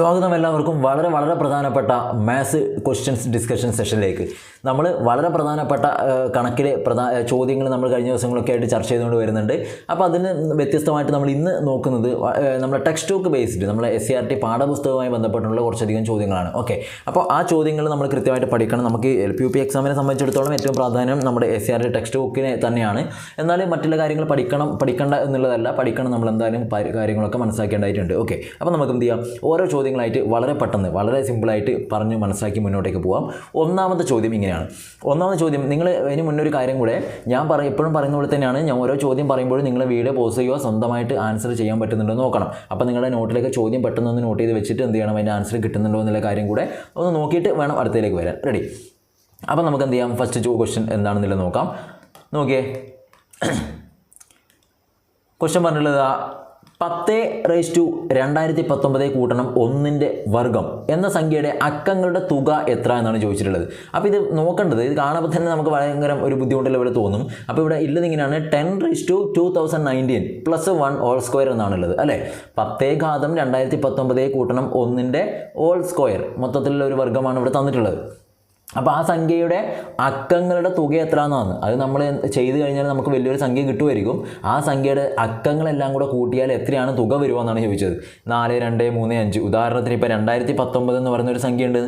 സ്വാഗതം എല്ലാവർക്കും. വളരെ വളരെ പ്രധാനപ്പെട്ട മാത്സ് ക്വസ്റ്റ്യൻസ് ഡിസ്കഷൻ സെഷനിലേക്ക് നമ്മൾ വളരെ പ്രധാനപ്പെട്ട കണക്കിൽ പ്രധാന ചോദ്യങ്ങൾ നമ്മൾ കഴിഞ്ഞ ദിവസങ്ങളൊക്കെ ആയിട്ട് ചർച്ച ചെയ്തുകൊണ്ട് വരുന്നുണ്ട്. അപ്പോൾ അതിന് വ്യത്യസ്തമായിട്ട് നമ്മൾ ഇന്ന് നോക്കുന്നത് നമ്മുടെ ടെക്സ്റ്റ് ബുക്ക് ബേസ്ഡ് നമ്മളെ എസ് സി ആർ ടി പാഠപുസ്തകവുമായി ബന്ധപ്പെട്ടുള്ള കുറച്ചധികം ചോദ്യങ്ങളാണ്. ഓക്കെ. അപ്പോൾ ആ ചോദ്യങ്ങൾ നമ്മൾ കൃത്യമായിട്ട് പഠിക്കണം. നമുക്ക് എൽ പി യു പി എക്സാമിനെ സംബന്ധിച്ചിടത്തോളം ഏറ്റവും പ്രാധാന്യം നമ്മുടെ S C R T text ബുക്കിനെ തന്നെയാണ്. എന്നാൽ മറ്റുള്ള കാര്യങ്ങൾ പഠിക്കണം പഠിക്കേണ്ട എന്നുള്ളതല്ല പഠിക്കണം നമ്മൾ എന്തായാലും കാര്യങ്ങളൊക്കെ മനസ്സിലാക്കേണ്ടതായിട്ടുണ്ട്. ഓക്കെ. അപ്പോൾ നമുക്ക് എന്ത് ചെയ്യാം? ഓരോ ചോദ്യങ്ങളായിട്ട് വളരെ പെട്ടെന്ന് വളരെ സിമ്പിളായിട്ട് പറഞ്ഞ് മനസ്സിലാക്കി മുന്നോട്ടേക്ക് പോകാം ഒന്നാമത്തെ ചോദ്യം ഇങ്ങനെയാണ് ഒന്നാമത് ചോദ്യം നിങ്ങൾ ഇനി മുന്നൊരു കാര്യം കൂടെ ഞാൻ പറ എപ്പോഴും പറയുന്ന പോലെ തന്നെയാണ് ഞാൻ ഓരോ ചോദ്യം പറയുമ്പോഴും നിങ്ങൾ വീഡിയോ പോസ് ചെയ്യുക സ്വന്തമായിട്ട് ആൻസർ ചെയ്യാൻ പറ്റുന്നുണ്ടോ നോക്കണം. അപ്പോൾ നിങ്ങളുടെ നോട്ടിലേക്ക് ചോദ്യം പെട്ടെന്ന് ഒന്ന് നോട്ട് ചെയ്ത് വെച്ചിട്ട് എന്ത് ചെയ്യണം അതിന്റെ ആൻസർ കിട്ടുന്നുണ്ടോ എന്നുള്ള കാര്യം കൂടെ ഒന്ന് നോക്കിയിട്ട് വേണം അടുത്തതിലേക്ക് വരാൻ. റെഡി അപ്പോൾ നമുക്ക് എന്ത് ചെയ്യാം? ഫസ്റ്റ് ക്വസ്റ്റ്യൻ എന്താണെന്നുള്ളത് നോക്കാം. നോക്കിയേ. ക്വസ്റ്റ്യൻ പറഞ്ഞിട്ടുള്ളത് പത്ത് റേസ് ടു രണ്ടായിരത്തി പത്തൊമ്പത് കൂട്ടണം ഒന്നിന്റെ വർഗം എന്ന സംഖ്യയുടെ അക്കങ്ങളുടെ തുക എത്ര എന്നാണ് ചോദിച്ചിട്ടുള്ളത്. അപ്പോൾ ഇത് നോക്കേണ്ടത് ഇത് കാണുമ്പോൾ തന്നെ നമുക്ക് ഭയങ്കര ഒരു ബുദ്ധിമുട്ടുള്ള ഇവിടെ തോന്നും. അപ്പോൾ ഇവിടെ ഉള്ളത് ഇങ്ങനെയാണ് ten raise to two thousand nineteen plus one whole square എന്നാണുള്ളത് അല്ലേ? പത്തേ ഘാതം രണ്ടായിരത്തി പത്തൊമ്പതേ കൂട്ടണം ഒന്നിന്റെ ഓൾ സ്ക്വയർ മൊത്തത്തിലുള്ള ഒരു വർഗമാണ് ഇവിടെ തന്നിട്ടുള്ളത്. അപ്പോൾ ആ സംഖ്യയുടെ അക്കങ്ങളുടെ തുക എത്രയാണെന്നാണ് അത് നമ്മൾ ചെയ്ത് കഴിഞ്ഞാൽ നമുക്ക് വലിയൊരു സംഖ്യ കിട്ടുമായിരിക്കും. ആ സംഖ്യയുടെ അക്കങ്ങളെല്ലാം കൂടെ കൂട്ടിയാൽ എത്രയാണ് തുക വരുമെന്നാണ് ചോദിച്ചത്. നാല് രണ്ട് മൂന്ന് അഞ്ച്. ഉദാഹരണത്തിന് ഇപ്പോൾ രണ്ടായിരത്തി പത്തൊമ്പത് എന്ന് പറയുന്ന ഒരു സംഖ്യ ഉണ്ട്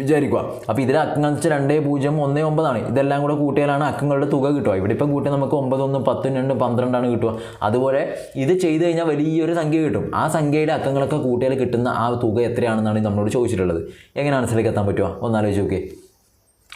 വിചാരിക്കുക. അപ്പോൾ ഇതിൽ അക്കങ്ങൾ രണ്ട് പൂജ്യം ഒന്ന് ഒമ്പതാണ്. ഇതെല്ലാം കൂടെ കൂട്ടിയാലാണ് അക്കങ്ങളുടെ തുക കിട്ടുക. ഇവിടെ ഇപ്പം കൂട്ടിയാൽ നമുക്ക് ഒമ്പത് ഒന്ന് പത്തും രണ്ടും പന്ത്രണ്ടാണ് കിട്ടുക. അതുപോലെ ഇത് ചെയ്ത് കഴിഞ്ഞാൽ വലിയൊരു സംഖ്യ കിട്ടും. ആ സംഖ്യയുടെ അക്കങ്ങളൊക്കെ കൂട്ടിയാൽ കിട്ടുന്ന ആ തുക എത്രയാണെന്നാണ് നമ്മളോട് ചോദിച്ചിട്ടുള്ളത്. എങ്ങനെ ആൻസറിലേക്ക് എത്താൻ പറ്റുമോ ഒന്നാലോചിച്ച് നോക്കി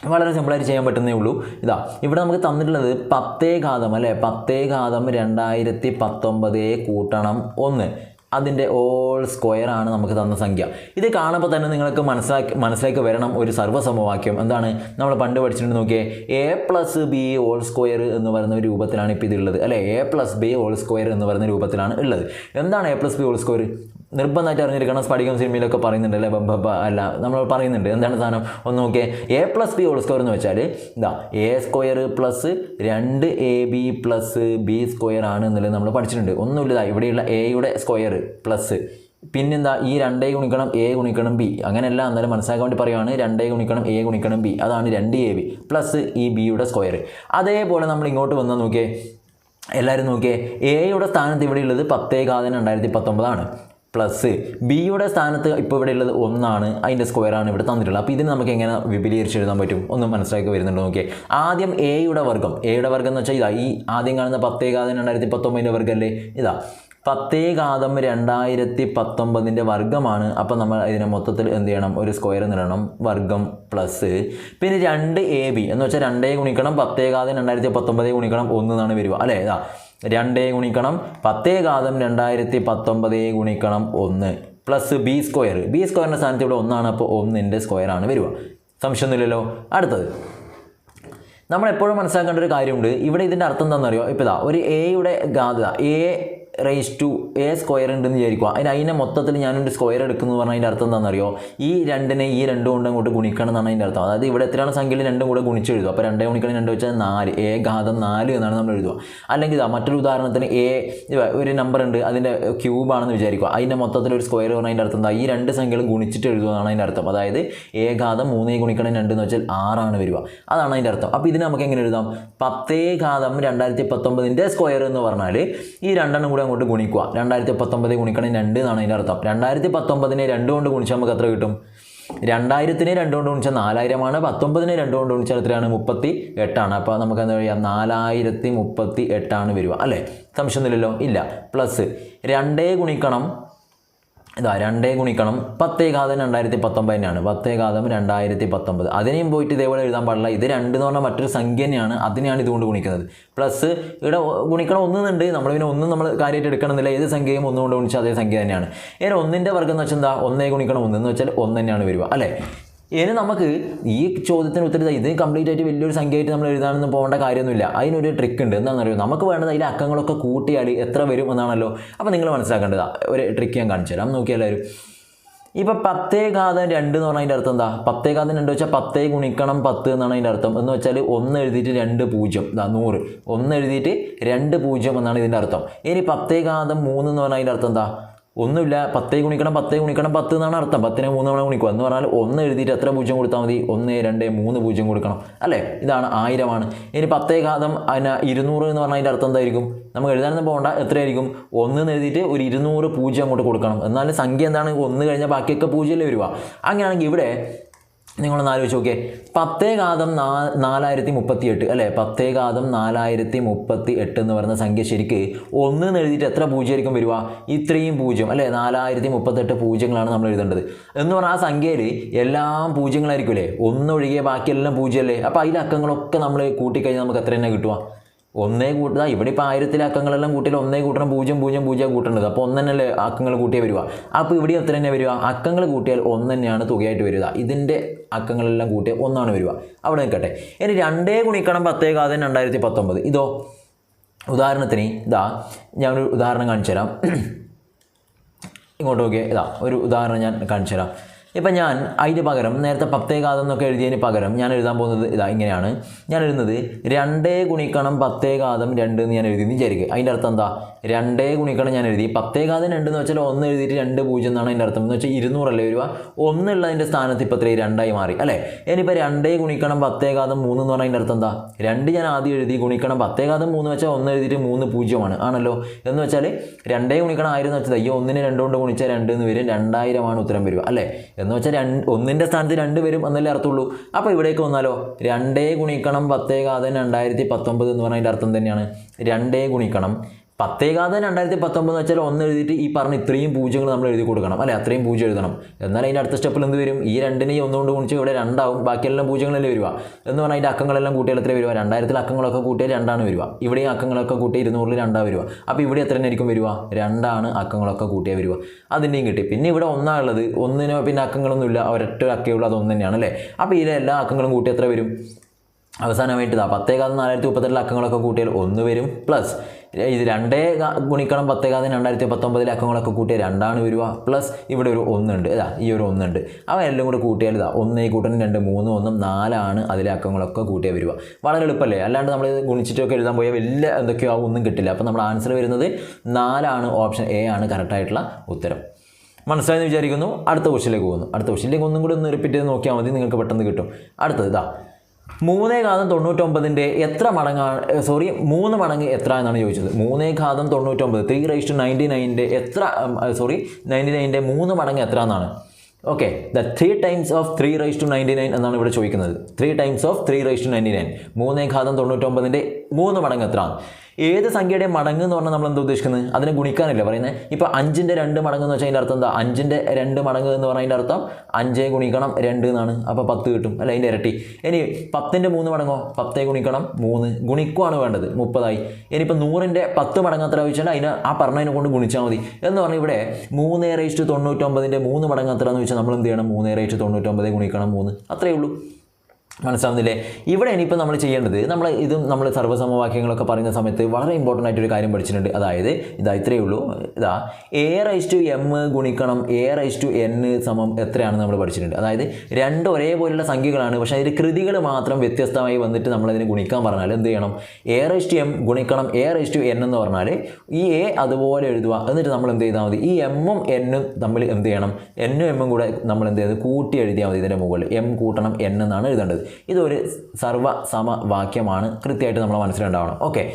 വളരെ സിമ്പിളായിട്ട് ചെയ്യാൻ പറ്റുന്നേ ഉള്ളൂ. ഇതാ ഇവിടെ നമുക്ക് തന്നിട്ടുള്ളത് പത്തേ ഘാതം അല്ലേ? പത്തേ ഘാതം രണ്ടായിരത്തി പത്തൊമ്പതേ കൂട്ടണം ഒന്ന്. അതിന്റെ ഓൾ സ്ക്വയറാണ് നമുക്ക് തന്ന സംഖ്യ. ഇത് കാണുമ്പോൾ തന്നെ നിങ്ങൾക്ക് മനസ്സിലാക്കി മനസ്സിലേക്ക് വരണം ഒരു സർവസമവാക്യം. എന്താണ്? നമ്മൾ പണ്ട് പഠിച്ചിട്ടുണ്ട് നോക്കിയേ A plus B whole square എന്ന് പറയുന്ന ഒരു രൂപത്തിലാണ് ഇപ്പോൾ ഇതുള്ളത് അല്ലെ? A plus B whole square എന്ന് പറയുന്ന രൂപത്തിലാണ് ഉള്ളത്. എന്താണ് A plus B whole square നിർബന്ധമായിട്ട് അറിഞ്ഞിരിക്കണം സ്പടികം സിനിമയിലൊക്കെ പറയുന്നുണ്ട് അല്ലേ അല്ല നമ്മൾ പറയുന്നുണ്ട്. എന്താണ് സാധനം? ഒന്ന് നോക്കിയേ. A plus B whole square എന്ന് വെച്ചാൽ ഇതാ എ സ്ക്വയർ പ്ലസ് രണ്ട് A B plus B square ആണ് എന്നുള്ളത് നമ്മൾ പഠിച്ചിട്ടുണ്ട്. ഒന്നുമില്ല ഇവിടെയുള്ള എയുടെ സ്ക്വയർ പ്ലസ് പിന്നെന്താ ഈ രണ്ടേ ഗുണിക്കണം എ ഗുണിക്കണം ബി അങ്ങനെയല്ല എന്നാലും മനസ്സിലാക്കാൻ വേണ്ടി പറയുവാണ് രണ്ടേ ഗുണിക്കണം എ ഗുണിക്കണം ബി അതാണ് രണ്ട് എ ബി പ്ലസ് ഈ ബിയുടെ സ്ക്വയർ അതേപോലെ നമ്മൾ ഇങ്ങോട്ട് വന്നാൽ നോക്കിയേ. എല്ലാവരും നോക്കിയേ. എയുടെ സ്ഥാനത്ത് ഇവിടെയുള്ളത് പത്തേ ഘാതം രണ്ടായിരത്തി പത്തൊമ്പതാണ്. പ്ലസ് ബിയുടെ സ്ഥാനത്ത് ഇപ്പോൾ ഇവിടെ ഉള്ളത് ഒന്നാണ് അതിന്റെ സ്ക്വയറാണ് ഇവിടെ തന്നിട്ടുള്ളത്. അപ്പോൾ ഇതിന് നമുക്ക് എങ്ങനെ വിപുലീകരിച്ച് എഴുതാൻ പറ്റും? ഒന്ന് മനസ്സിലാക്കി വരുന്നുണ്ട് നോക്കിയേ. ആദ്യം എയുടെ വർഗം എയുടെ വർഗം എന്ന് വെച്ചാൽ ഇതാ ഈ ആദ്യം കാണുന്ന പത്തേ ഘാതം രണ്ടായിരത്തി പത്തൊമ്പതിന്റെ വർഗമല്ലേ ഇതാ. പത്തേ ഘാതം രണ്ടായിരത്തി പത്തൊമ്പതിന്റെ വർഗമാണ് അപ്പോൾ നമ്മൾ ഇതിനെ മൊത്തത്തിൽ എന്ത് ചെയ്യണം? ഒരു സ്ക്വയർ നിടണം. വർഗം പ്ലസ് പിന്നെ രണ്ട് എ ബി എന്ന് വെച്ചാൽ രണ്ടേ ഗുണിക്കണം പത്തേ ഘാതം രണ്ടായിരത്തി പത്തൊമ്പതേ ഗുണിക്കണം ഒന്ന് എന്നാണ് വരിക. അല്ലേ? ഇതാ. രണ്ടേ ഗുണിക്കണം. പത്തേ ഘാതം രണ്ടായിരത്തി പത്തൊമ്പതേ ഗുണിക്കണം ഒന്ന്. Plus B square. ബി സ്ക്വയറിന്റെ സ്ഥാനത്ത് ഇവിടെ ഒന്നാണ്. അപ്പോൾ ഒന്നിന്റെ സ്ക്വയറാണ് വരിക. സംശയമൊന്നുമില്ലല്ലോ അടുത്തത്. നമ്മൾ എപ്പോഴും മനസ്സിലാക്കേണ്ട ഒരു കാര്യമുണ്ട്. ഇവിടെ ഇതിന്റെ അർത്ഥം എന്താണെന്നറിയോ? ഇപ്പോൾ ഇതാ ഒരു എയുടെ ഗാഥ A raise to A square ഉണ്ടെന്ന് വിചാരിക്കുക. അതിന് അതിനെ മൊത്തത്തിൽ ഞാനൊരു സ്ക്വയർ എടുക്കുന്നു പറഞ്ഞാൽ അതിന്റെ അർത്ഥം എന്താണെന്നറിയോ? ഈ രണ്ടിനെ ഈ രണ്ടും കൊണ്ട് അങ്ങോട്ട് ഗുണിക്കണം എന്നാണ് അതിന്റെ അർത്ഥം. അതായത് ഇവിടെ എത്രയാണ് സംഖ്യയിൽ രണ്ടും കൂടെ ഗുണിച്ച് എഴുതുക അപ്പോൾ രണ്ടേ ഗുണിക്കണം രണ്ട് വെച്ചാൽ നാല്. എ ഘാതം നാല് എന്നാണ് നമ്മൾ എഴുതുക. അല്ലെങ്കിൽ ഇതാ മറ്റൊരു ഉദാഹരണത്തിന് എ ഒരു നമ്പർ ഉണ്ട്. അതിന്റെ ക്യൂബാണെന്ന് വിചാരിക്കുക. അതിന്റെ മൊത്തത്തിൽ ഒരു സ്ക്വയർ പറഞ്ഞാൽ അതിന്റെ അർത്ഥം എന്താ? ഈ രണ്ട് സംഖ്യകൾ ഗുണിച്ചിട്ട് എഴുതുക എന്നാണ് അതിന്റെ അർത്ഥം. അതായത് എ ഘാതം മൂന്നേ ഗുണിക്കണം രണ്ട് എന്ന് വെച്ചാൽ ആറാണ് വരിക. അതാണ് അതിന്റെ അർത്ഥം. അപ്പോൾ ഇതിന് നമുക്ക് എങ്ങനെ എഴുതാം? പത്തേ ഘാതം രണ്ടായിരത്തി പത്തൊമ്പതിന്റെ സ്ക്വയർ എന്ന് പറഞ്ഞാൽ ഈ രണ്ടെണ്ണം കൂടി അങ്ങോട്ട് ഗുണിക്കുക. രണ്ടായിരത്തി പത്തൊമ്പത് ഗുണിക്കണം രണ്ട് എന്നാണ് അതിന്റെ അർത്ഥം. രണ്ടായിരത്തി പത്തൊമ്പതിനെ രണ്ട് കൊണ്ട് ഗുണിച്ചാൽ നമുക്ക് എത്ര കിട്ടും? രണ്ടായിരത്തിനെ രണ്ട് കൊണ്ട് ഗുണിച്ചാൽ നാലായിരമാണ്. പത്തൊമ്പതിനെ രണ്ട് കൊണ്ട് ഗുണിച്ചാൽ എത്രയാണ്? മുപ്പത്തി എട്ടാണ് അപ്പോൾ നമുക്ക് എന്താ പറയുക നാലായിരത്തി മുപ്പത്തി എട്ടാണ് വരിക. അല്ലേ? സംശയമൊന്നുമില്ലല്ലോ? ഇല്ല. പ്ലസ് രണ്ടേ ഗുണിക്കണം. ഇതാ രണ്ടേ ഗുണിക്കണം. പത്തേ ഘാതം രണ്ടായിരത്തി പത്തൊമ്പത് തന്നെയാണ്. പത്തേ ഘാതം രണ്ടായിരത്തി പത്തൊമ്പത് അതിനെയും പോയിട്ട് ഇതേപോലെ എഴുതാൻ പാടില്ല. ഇത് രണ്ട് എന്ന് പറഞ്ഞാൽ മറ്റൊരു സംഖ്യ തന്നെയാണ്. അതിനെയാണ് ഇതുകൊണ്ട് ഗുണിക്കുന്നത്. പ്ലസ് ഇവിടെ ഗുണിക്കണം ഒന്നുന്നുണ്ട് നമ്മൾ പിന്നെ ഒന്നും നമ്മൾ കാര്യമായിട്ട് എടുക്കണമെന്നില്ല. ഏത് സംഖ്യയും ഒന്നുകൊണ്ട് ഗുണിച്ചാൽ അതേ സംഖ്യ തന്നെയാണ്. ഇനി ഒന്നിന്റെ വർഗം എന്ന് വെച്ചാൽ എന്താ? ഒന്നേ ഗുണിക്കണം ഒന്ന് എന്ന് വെച്ചാൽ ഒന്ന് തന്നെയാണ് വരിക. അല്ലേ? ഇനി നമുക്ക് ഈ ചോദ്യത്തിന് ഉത്തരം ഇതാ, കംപ്ലീറ്റ് ആയിട്ട് വലിയൊരു സംഖ്യയായിട്ട് നമ്മൾ എഴുതാനൊന്നും പോകേണ്ട കാര്യമൊന്നുമില്ല. അതിനൊരു ട്രിക്ക് ഉണ്ട്. എന്താണെന്നറിയോ? നമുക്ക് വേണ്ടത് അതിലെ അക്കങ്ങളൊക്കെ കൂട്ടിയാൽ എത്ര വരും എന്നാണല്ലോ. അപ്പോൾ നിങ്ങൾ മനസ്സിലാക്കേണ്ടതാ ഒരു ട്രിക്ക് ഞാൻ കാണിച്ചു തരാം. നോക്കിയാൽ എല്ലാവരും. ഇപ്പോൾ പത്തേ ഘാതം രണ്ട് എന്ന് പറഞ്ഞാൽ അതിന്റെ അർത്ഥം എന്താ? പത്തേ ഘാതം രണ്ട് വെച്ചാൽ പത്തേ ഗുണിക്കണം പത്ത് എന്നാണ് അതിന്റെ അർത്ഥം. എന്ന് വെച്ചാൽ ഒന്ന് എഴുതിയിട്ട് രണ്ട് പൂജ്യം. ഇതാ നൂറ്. ഒന്ന് എഴുതിയിട്ട് രണ്ട് പൂജ്യം എന്നാണ് ഇതിന്റെ അർത്ഥം. ഇനി പത്തേ ഘാതം മൂന്ന് എന്ന് പറഞ്ഞാൽ അതിന്റെ അർത്ഥം എന്താ? ഒന്നുമില്ല പത്തേ ഗുണിക്കണം പത്തേ ഗുണിക്കണം പത്ത് എന്നാണ് അർത്ഥം. പത്തിനെ മൂന്ന് തവണ ഗുണിക്കുക എന്ന് പറഞ്ഞാൽ ഒന്ന് എഴുതിയിട്ട് എത്ര പൂജ്യം കൊടുത്താൽ മതി? ഒന്ന് രണ്ട് മൂന്ന് പൂജ്യം കൊടുക്കണം. അല്ലേ? ഇതാണ് ആയിരമാണ്. ഇനി പത്തേ ഘാതം അതിന് ഇരുന്നൂറ് എന്ന് പറഞ്ഞാൽ അതിന്റെ അർത്ഥം എന്തായിരിക്കും? നമുക്ക് എഴുതാനൊന്നും പോകണ്ട. എത്രയായിരിക്കും? ഒന്ന് എന്ന് എഴുതിയിട്ട് ഒരു ഇരുന്നൂറ് പൂജ്യം അങ്ങോട്ട് കൊടുക്കണം. എന്നാലും സംഖ്യ എന്താണ്? ഒന്ന് കഴിഞ്ഞാൽ ബാക്കിയൊക്കെ പൂജ്യമല്ലേ വരിക. അങ്ങനെയാണെങ്കിൽ ഇവിടെ നിങ്ങളൊന്ന് ആലോചിച്ച് നോക്കിയേ. പത്തേ ഘാതം നാ നാലായിരത്തി മുപ്പത്തി എട്ട് അല്ലേ? പത്തേ ഘാതം നാലായിരത്തി മുപ്പത്തി എട്ട് എന്ന് പറയുന്ന സംഖ്യ ശരിക്ക് ഒന്ന് എന്ന് എഴുതിയിട്ട് എത്ര പൂജ്യമായിരിക്കും വരിക? ഇത്രയും പൂജ്യം അല്ലേ? നാലായിരത്തി മുപ്പത്തെട്ട് പൂജ്യങ്ങളാണ് നമ്മൾ എഴുതേണ്ടത്. എന്ന് പറഞ്ഞാൽ ആ സംഖ്യയിൽ എല്ലാം പൂജ്യങ്ങളായിരിക്കും അല്ലേ? ഒന്നൊഴികെ ബാക്കിയെല്ലാം പൂജ്യമല്ലേ? അപ്പോൾ അതിലെ അക്കങ്ങളൊക്കെ നമ്മൾ കൂട്ടിക്കഴിഞ്ഞാൽ നമുക്ക് എത്ര തന്നെ കിട്ടുക? ഒന്നേ കൂട്ടുക ഇവിടെ ഇപ്പോൾ ആയിരത്തിലെ അക്കങ്ങളെല്ലാം കൂട്ടിയാൽ ഒന്നേ കൂട്ടണം പൂജ്യം പൂജ്യം പൂജ്യം കൂട്ടേണ്ടത് അപ്പോൾ ഒന്ന് തന്നെയല്ലേ അക്കങ്ങൾ കൂട്ടിയേ വരിക അപ്പോൾ ഇവിടെ എത്ര തന്നെ വരിക അക്കങ്ങൾ കൂട്ടിയാൽ ഒന്ന് തന്നെയാണ് തുകയായിട്ട് വരിക. ഇതിന്റെ അക്കങ്ങളെല്ലാം കൂട്ടിയാൽ ഒന്നാണ് വരിക അവിടെ നിൽക്കട്ടെ. ഇനി രണ്ടേ ഗുണിക്കണം പത്തേ കാതെ രണ്ടായിരത്തി പത്തൊമ്പത്. ഇതോ ഉദാഹരണത്തിന് ഇതാ ഞാനൊരു ഉദാഹരണം കാണിച്ചു തരാം ഇങ്ങോട്ട് നോക്കിയാൽ ഇതാ ഒരു ഉദാഹരണം ഞാൻ കാണിച്ചു തരാം ഇപ്പം ഞാൻ അതിന് പകരം നേരത്തെ പത്തേ കാതം എന്നൊക്കെ എഴുതിയതിന് പകരം ഞാൻ എഴുതാൻ പോകുന്നത് ഇതാ ഇങ്ങനെയാണ്. ഞാൻ എഴുതുന്നത് രണ്ടേ ഗുണിക്കണം പത്തേ കാതം രണ്ട് എന്ന് ഞാൻ എഴുതി വിചാരിക്കുക. അതിന്റെ അർത്ഥം എന്താ? രണ്ടേ ഗുണിക്കണം ഞാൻ എഴുതി. പത്തേ കാതം രണ്ട് എന്ന് വെച്ചാൽ ഒന്ന് എഴുതിയിട്ട് രണ്ട് പൂജ്യം എന്നാണ് അതിന്റെ അർത്ഥം. എന്ന് വെച്ചാൽ ഇരുന്നൂറല്ലേ വരിക? ഒന്നുള്ളതിന്റെ സ്ഥാനത്ത് ഇപ്പോൾ ഇത്രയും രണ്ടായി മാറി. അല്ലേ? ഇനിയിപ്പോൾ രണ്ടേ ഗുണിക്കണം പത്തേ കാതം മൂന്ന് എന്ന് പറഞ്ഞാൽ അതിന്റെ അർത്ഥം എന്താ? രണ്ട് ഞാൻ ആദ്യം എഴുതി ഗുണിക്കണം പത്തേ കാതം മൂന്ന് വെച്ചാൽ ഒന്ന് എഴുതിയിട്ട് മൂന്ന് പൂജ്യമാണ്. ആണല്ലോ? എന്ന് വെച്ചാൽ രണ്ടേ ഗുണിക്കണം ആയിരം എന്ന് വെച്ചാൽ അയ്യോ ഒന്നിന് രണ്ടുകൊണ്ട് ഗുണിച്ചാൽ രണ്ട് എന്ന് വരും. രണ്ടായിരമാണ് ഉത്തരം വരിക. അല്ലേ? എന്ന് വെച്ചാൽ രണ്ട് ഒന്നിന്റെ സ്ഥാനത്ത് രണ്ട് വരും എന്നല്ലേ അർത്ഥമുള്ളൂ. അപ്പോൾ ഇവിടേക്ക് വന്നാലോ? രണ്ടേ ഗുണിക്കണം പത്തേ കാതൻ രണ്ടായിരത്തി പത്തൊമ്പത് എന്ന് പറഞ്ഞതിന്റെ അർത്ഥം തന്നെയാണ്. രണ്ടേ ഗുണിക്കണം പത്തേകാതം രണ്ടായിരത്തി പത്തൊമ്പത് വെച്ചാൽ ഒന്ന് എഴുതിയിട്ട് ഈ പറഞ്ഞ ഇത്രയും പൂജ്യങ്ങൾ നമ്മൾ എഴുതി കൊടുക്കണം. അല്ലെ? അത്രയും പൂജ്യം എഴുതണം. എന്നാൽ അതിന്റെ അടുത്ത സ്റ്റെപ്പിൽ എന്ത് വരും? ഈ രണ്ടിനെ ഒന്നുകൊണ്ട് ഗുണിച്ച് ഇവിടെ രണ്ടാവും. ബാക്കിയെല്ലാം പൂജ്യങ്ങളല്ലേ വരിക? എന്ന് പറഞ്ഞാൽ അതിന്റെ അക്കങ്ങളെല്ലാം കൂട്ടിയാൽ എത്ര വരിക? രണ്ടായിരത്തിൽ അക്കങ്ങളൊക്കെ കൂട്ടിയാൽ രണ്ടാണ് വരിക. ഇവിടെയും അക്കങ്ങളൊക്കെ കൂട്ടി ഇരുന്നൂറിൽ രണ്ടാണ് വരിക. അപ്പോൾ ഇവിടെ എത്ര ആയിരിക്കും വരിക? രണ്ടാണ് അക്കങ്ങളൊക്കെ കൂട്ടിയാൽ വരിക. അതിന്റെയും കിട്ടി. പിന്നെ ഇവിടെ ഒന്നാണുള്ളത് ഒന്നിന് പിന്നെ അക്കങ്ങളൊന്നുമില്ല ഒരൊറ്റ അക്കേ ഉള്ളൂ. അത് ഒന്ന് തന്നെയാണ് അല്ലേ? അപ്പോൾ ഇതിലെ എല്ലാ അക്കങ്ങളും കൂട്ടി എത്ര വരും? അവസാനമായിട്ട് ഇതാ. പത്തേകാലം നാലായിരത്തി മുപ്പത്തെട്ടിലെ അക്കങ്ങളൊക്കെ കൂട്ടിയാൽ ഒന്ന് വരും. പ്ലസ് ഇത് രണ്ടേ ഗുണിക്കണം പത്തേകാതെ രണ്ടായിരത്തി പത്തൊമ്പതിലെ അക്കങ്ങളൊക്കെ കൂട്ടിയ രണ്ടാണ് വരിക. പ്ലസ് ഇവിടെ ഒരു ഒന്നുണ്ട്. ഇതാ ഈ ഒരു ഒന്നുണ്ട്. അവ എല്ലാം കൂടെ കൂട്ടിയാൽ ഇതാ ഒന്ന് ഈ കൂട്ടണം രണ്ട് മൂന്ന് ഒന്നും നാലാണ് അതിലെ അക്കങ്ങളൊക്കെ കൂട്ടിയാൽ വരിക. വളരെ എളുപ്പമല്ലേ അല്ലാണ്ട് നമ്മൾ ഇത് ഗുണിച്ചിട്ടൊക്കെ എഴുതാൻ പോയാൽ വലിയ എന്തൊക്കെയോ ഒന്നും കിട്ടില്ല. അപ്പോൾ നമ്മുടെ ആൻസർ വരുന്നത് നാലാണ് ഓപ്ഷൻ എ ആണ് കറക്റ്റായിട്ടുള്ള ഉത്തരം. മനസ്സിലായെന്ന് വിചാരിക്കുന്നു. അടുത്ത ക്വസ്റ്റിലേക്ക് പോകുന്നു. അടുത്ത ക്വസ്റ്റിലേക്ക് ഒന്നും കൂടി ഒന്ന് റിപ്പീറ്റ് ചെയ്ത് നോക്കിയാൽ മതി. നിങ്ങൾക്ക് പെട്ടെന്ന് കിട്ടും. അടുത്തത് ഇതാ മൂന്നേ ഘാതം തൊണ്ണൂറ്റൊമ്പതിന്റെ എത്ര മടങ്ങാണ് സോറി മൂന്ന് മടങ്ങ് എത്ര എന്നാണ് ചോദിച്ചത്. മൂന്നേ ഘാതം തൊണ്ണൂറ്റൊമ്പത് ത്രീ റൈസ് ടു നയന്റി നയന്റെ എത്ര സോറി നയന്റി നയന്റെ മൂന്ന് മടങ്ങ് എത്ര എന്നാണ്. Okay the three times of three raise to ninety nine എന്നാണ് ഇവിടെ ചോദിക്കുന്നത്. Three times of three raise to ninety nine മൂന്നേ ഘാതം തൊണ്ണൂറ്റൊമ്പതിന്റെ മൂന്ന് മടങ്ങ് എത്ര? ഏത് സംഖ്യയുടെ മടങ്ങ് എന്ന് പറഞ്ഞാൽ നമ്മൾ എന്താ ഉദ്ദേശിക്കുന്നത്? അതിനെ ഗുണിക്കാനല്ല പറയുന്നത് ഇപ്പോൾ അഞ്ചിന്റെ രണ്ട് മടങ്ങ് എന്ന് വെച്ചാൽ അതിന്റെ അർത്ഥം എന്താ? അഞ്ചിന്റെ രണ്ട് മടങ്ങ് എന്ന് പറഞ്ഞാൽ അതിന്റെ അർത്ഥം അഞ്ചേ ഗുണിക്കണം രണ്ട് എന്നാണ്. അപ്പോൾ പത്ത് കിട്ടും. അല്ല? അതിന്റെ ഇരട്ടി. ഇനി പത്തിന്റെ മൂന്ന് മടങ്ങോ? പത്തേ ഗുണിക്കണം മൂന്ന്. ഗുണിക്കുവാണ് വേണ്ടത്. മുപ്പതായി. ഇനിയിപ്പോൾ നൂറിന്റെ പത്ത് മടങ്ങ് എത്ര ചോദിച്ചാൽ അതിന് ആ പറഞ്ഞതിനെ കൊണ്ട് ഗുണിച്ചാൽ മതി. എന്ന് പറഞ്ഞാൽ ഇവിടെ മൂന്ന് റേസ്റ്റ് തൊണ്ണൂറ്റൊമ്പതിന്റെ മൂന്ന് മടങ്ങ് എത്ര എന്ന് വെച്ചാൽ നമ്മൾ എന്ത് ചെയ്യണം? മൂന്ന് റേസ്റ്റ് തൊണ്ണൂറ്റൊമ്പത് ഗുണിക്കണം മൂന്ന്. അത്രയേ ഉള്ളൂ. മനസ്സിലാവുന്നില്ലേ ഇവിടെ ഇനിയിപ്പോൾ നമ്മൾ ചെയ്യേണ്ടത് നമ്മൾ ഇതും നമ്മൾ സർവസമവാക്യങ്ങളൊക്കെ പറയുന്ന സമയത്ത് വളരെ ഇമ്പോർട്ടന്റ് ആയിട്ടൊരു കാര്യം പഠിച്ചിട്ടുണ്ട്. അതായത് ഇതാ ഇത്രയേ ഉള്ളൂ. ഇതാ എ റൈസ് ടു എം ഗുണിക്കണം എ റൈസ് ടു എൻ സമം എത്രയാണ് നമ്മൾ പഠിച്ചിട്ടുണ്ട്. അതായത് രണ്ട് ഒരേപോലുള്ള സംഖ്യകളാണ്. പക്ഷേ അതിന്റെ കൃതികൾ മാത്രം വ്യത്യസ്തമായി വന്നിട്ട് നമ്മളതിനെ ഗുണിക്കാൻ പറഞ്ഞാൽ എന്ത് ചെയ്യണം? എ റൈസ് ടു എം ഗുണിക്കണം എ റൈസ് ടു എൻ എന്ന് പറഞ്ഞാൽ ഈ എ അതുപോലെ എഴുതുക. എന്നിട്ട് നമ്മൾ എന്ത് ചെയ്താൽ മതി. ഈ എമ്മും എന്നും തമ്മിൽ എന്ത് ചെയ്യണം? എന്നും എമ്മും കൂടെ നമ്മൾ എന്ത് ചെയ്യുന്നത് കൂട്ടി എഴുതിയാൽ മതി ഇതിന്റെ മുകളിൽ. എം കൂട്ടണം എൻ എന്നാണ് എഴുതേണ്ടത്. ഇതൊരു സർവ സമവാക്യമാണ് കൃത്യമായിട്ട് നമ്മൾ മനസ്സിലുണ്ടാവണം. ഓക്കെ.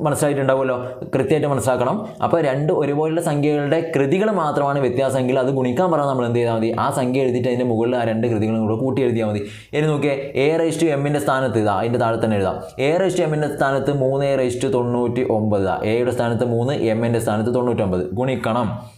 മനസ്സിലായിട്ടുണ്ടാവുമല്ലോ? കൃത്യമായിട്ട് മനസ്സിലാക്കണം. അപ്പോൾ രണ്ട് ഒരുപോലുള്ള സംഖ്യകളുടെ കൃതികൾ മാത്രമാണ് വ്യത്യാസമെങ്കിൽ അത് ഗുണിക്കാൻ പറഞ്ഞാൽ നമ്മൾ എന്ത് ചെയ്താൽ മതി. ആ സംഖ്യ എഴുതിയിട്ട് അതിന്റെ മുകളിൽ ആ രണ്ട് കൃതികളും കൂടെ കൂട്ടി എഴുതിയാൽ മതി. ഇനി നോക്കിയേ എ റേസ് ടു എമ്മിന്റെ സ്ഥാനത്ത് ഇതാ അതിന്റെ താഴെ തന്നെ എഴുതാം. എ റേസ് ടു എമ്മിന്റെ സ്ഥാനത്ത് മൂന്ന് എ റേസ് ടു തൊണ്ണൂറ്റി ഒമ്പത് എയുടെ സ്ഥാനത്ത് മൂന്ന് എമ്മിന്റെ സ്ഥാനത്ത് തൊണ്ണൂറ്റൊമ്പത് ഗുണിക്കണം.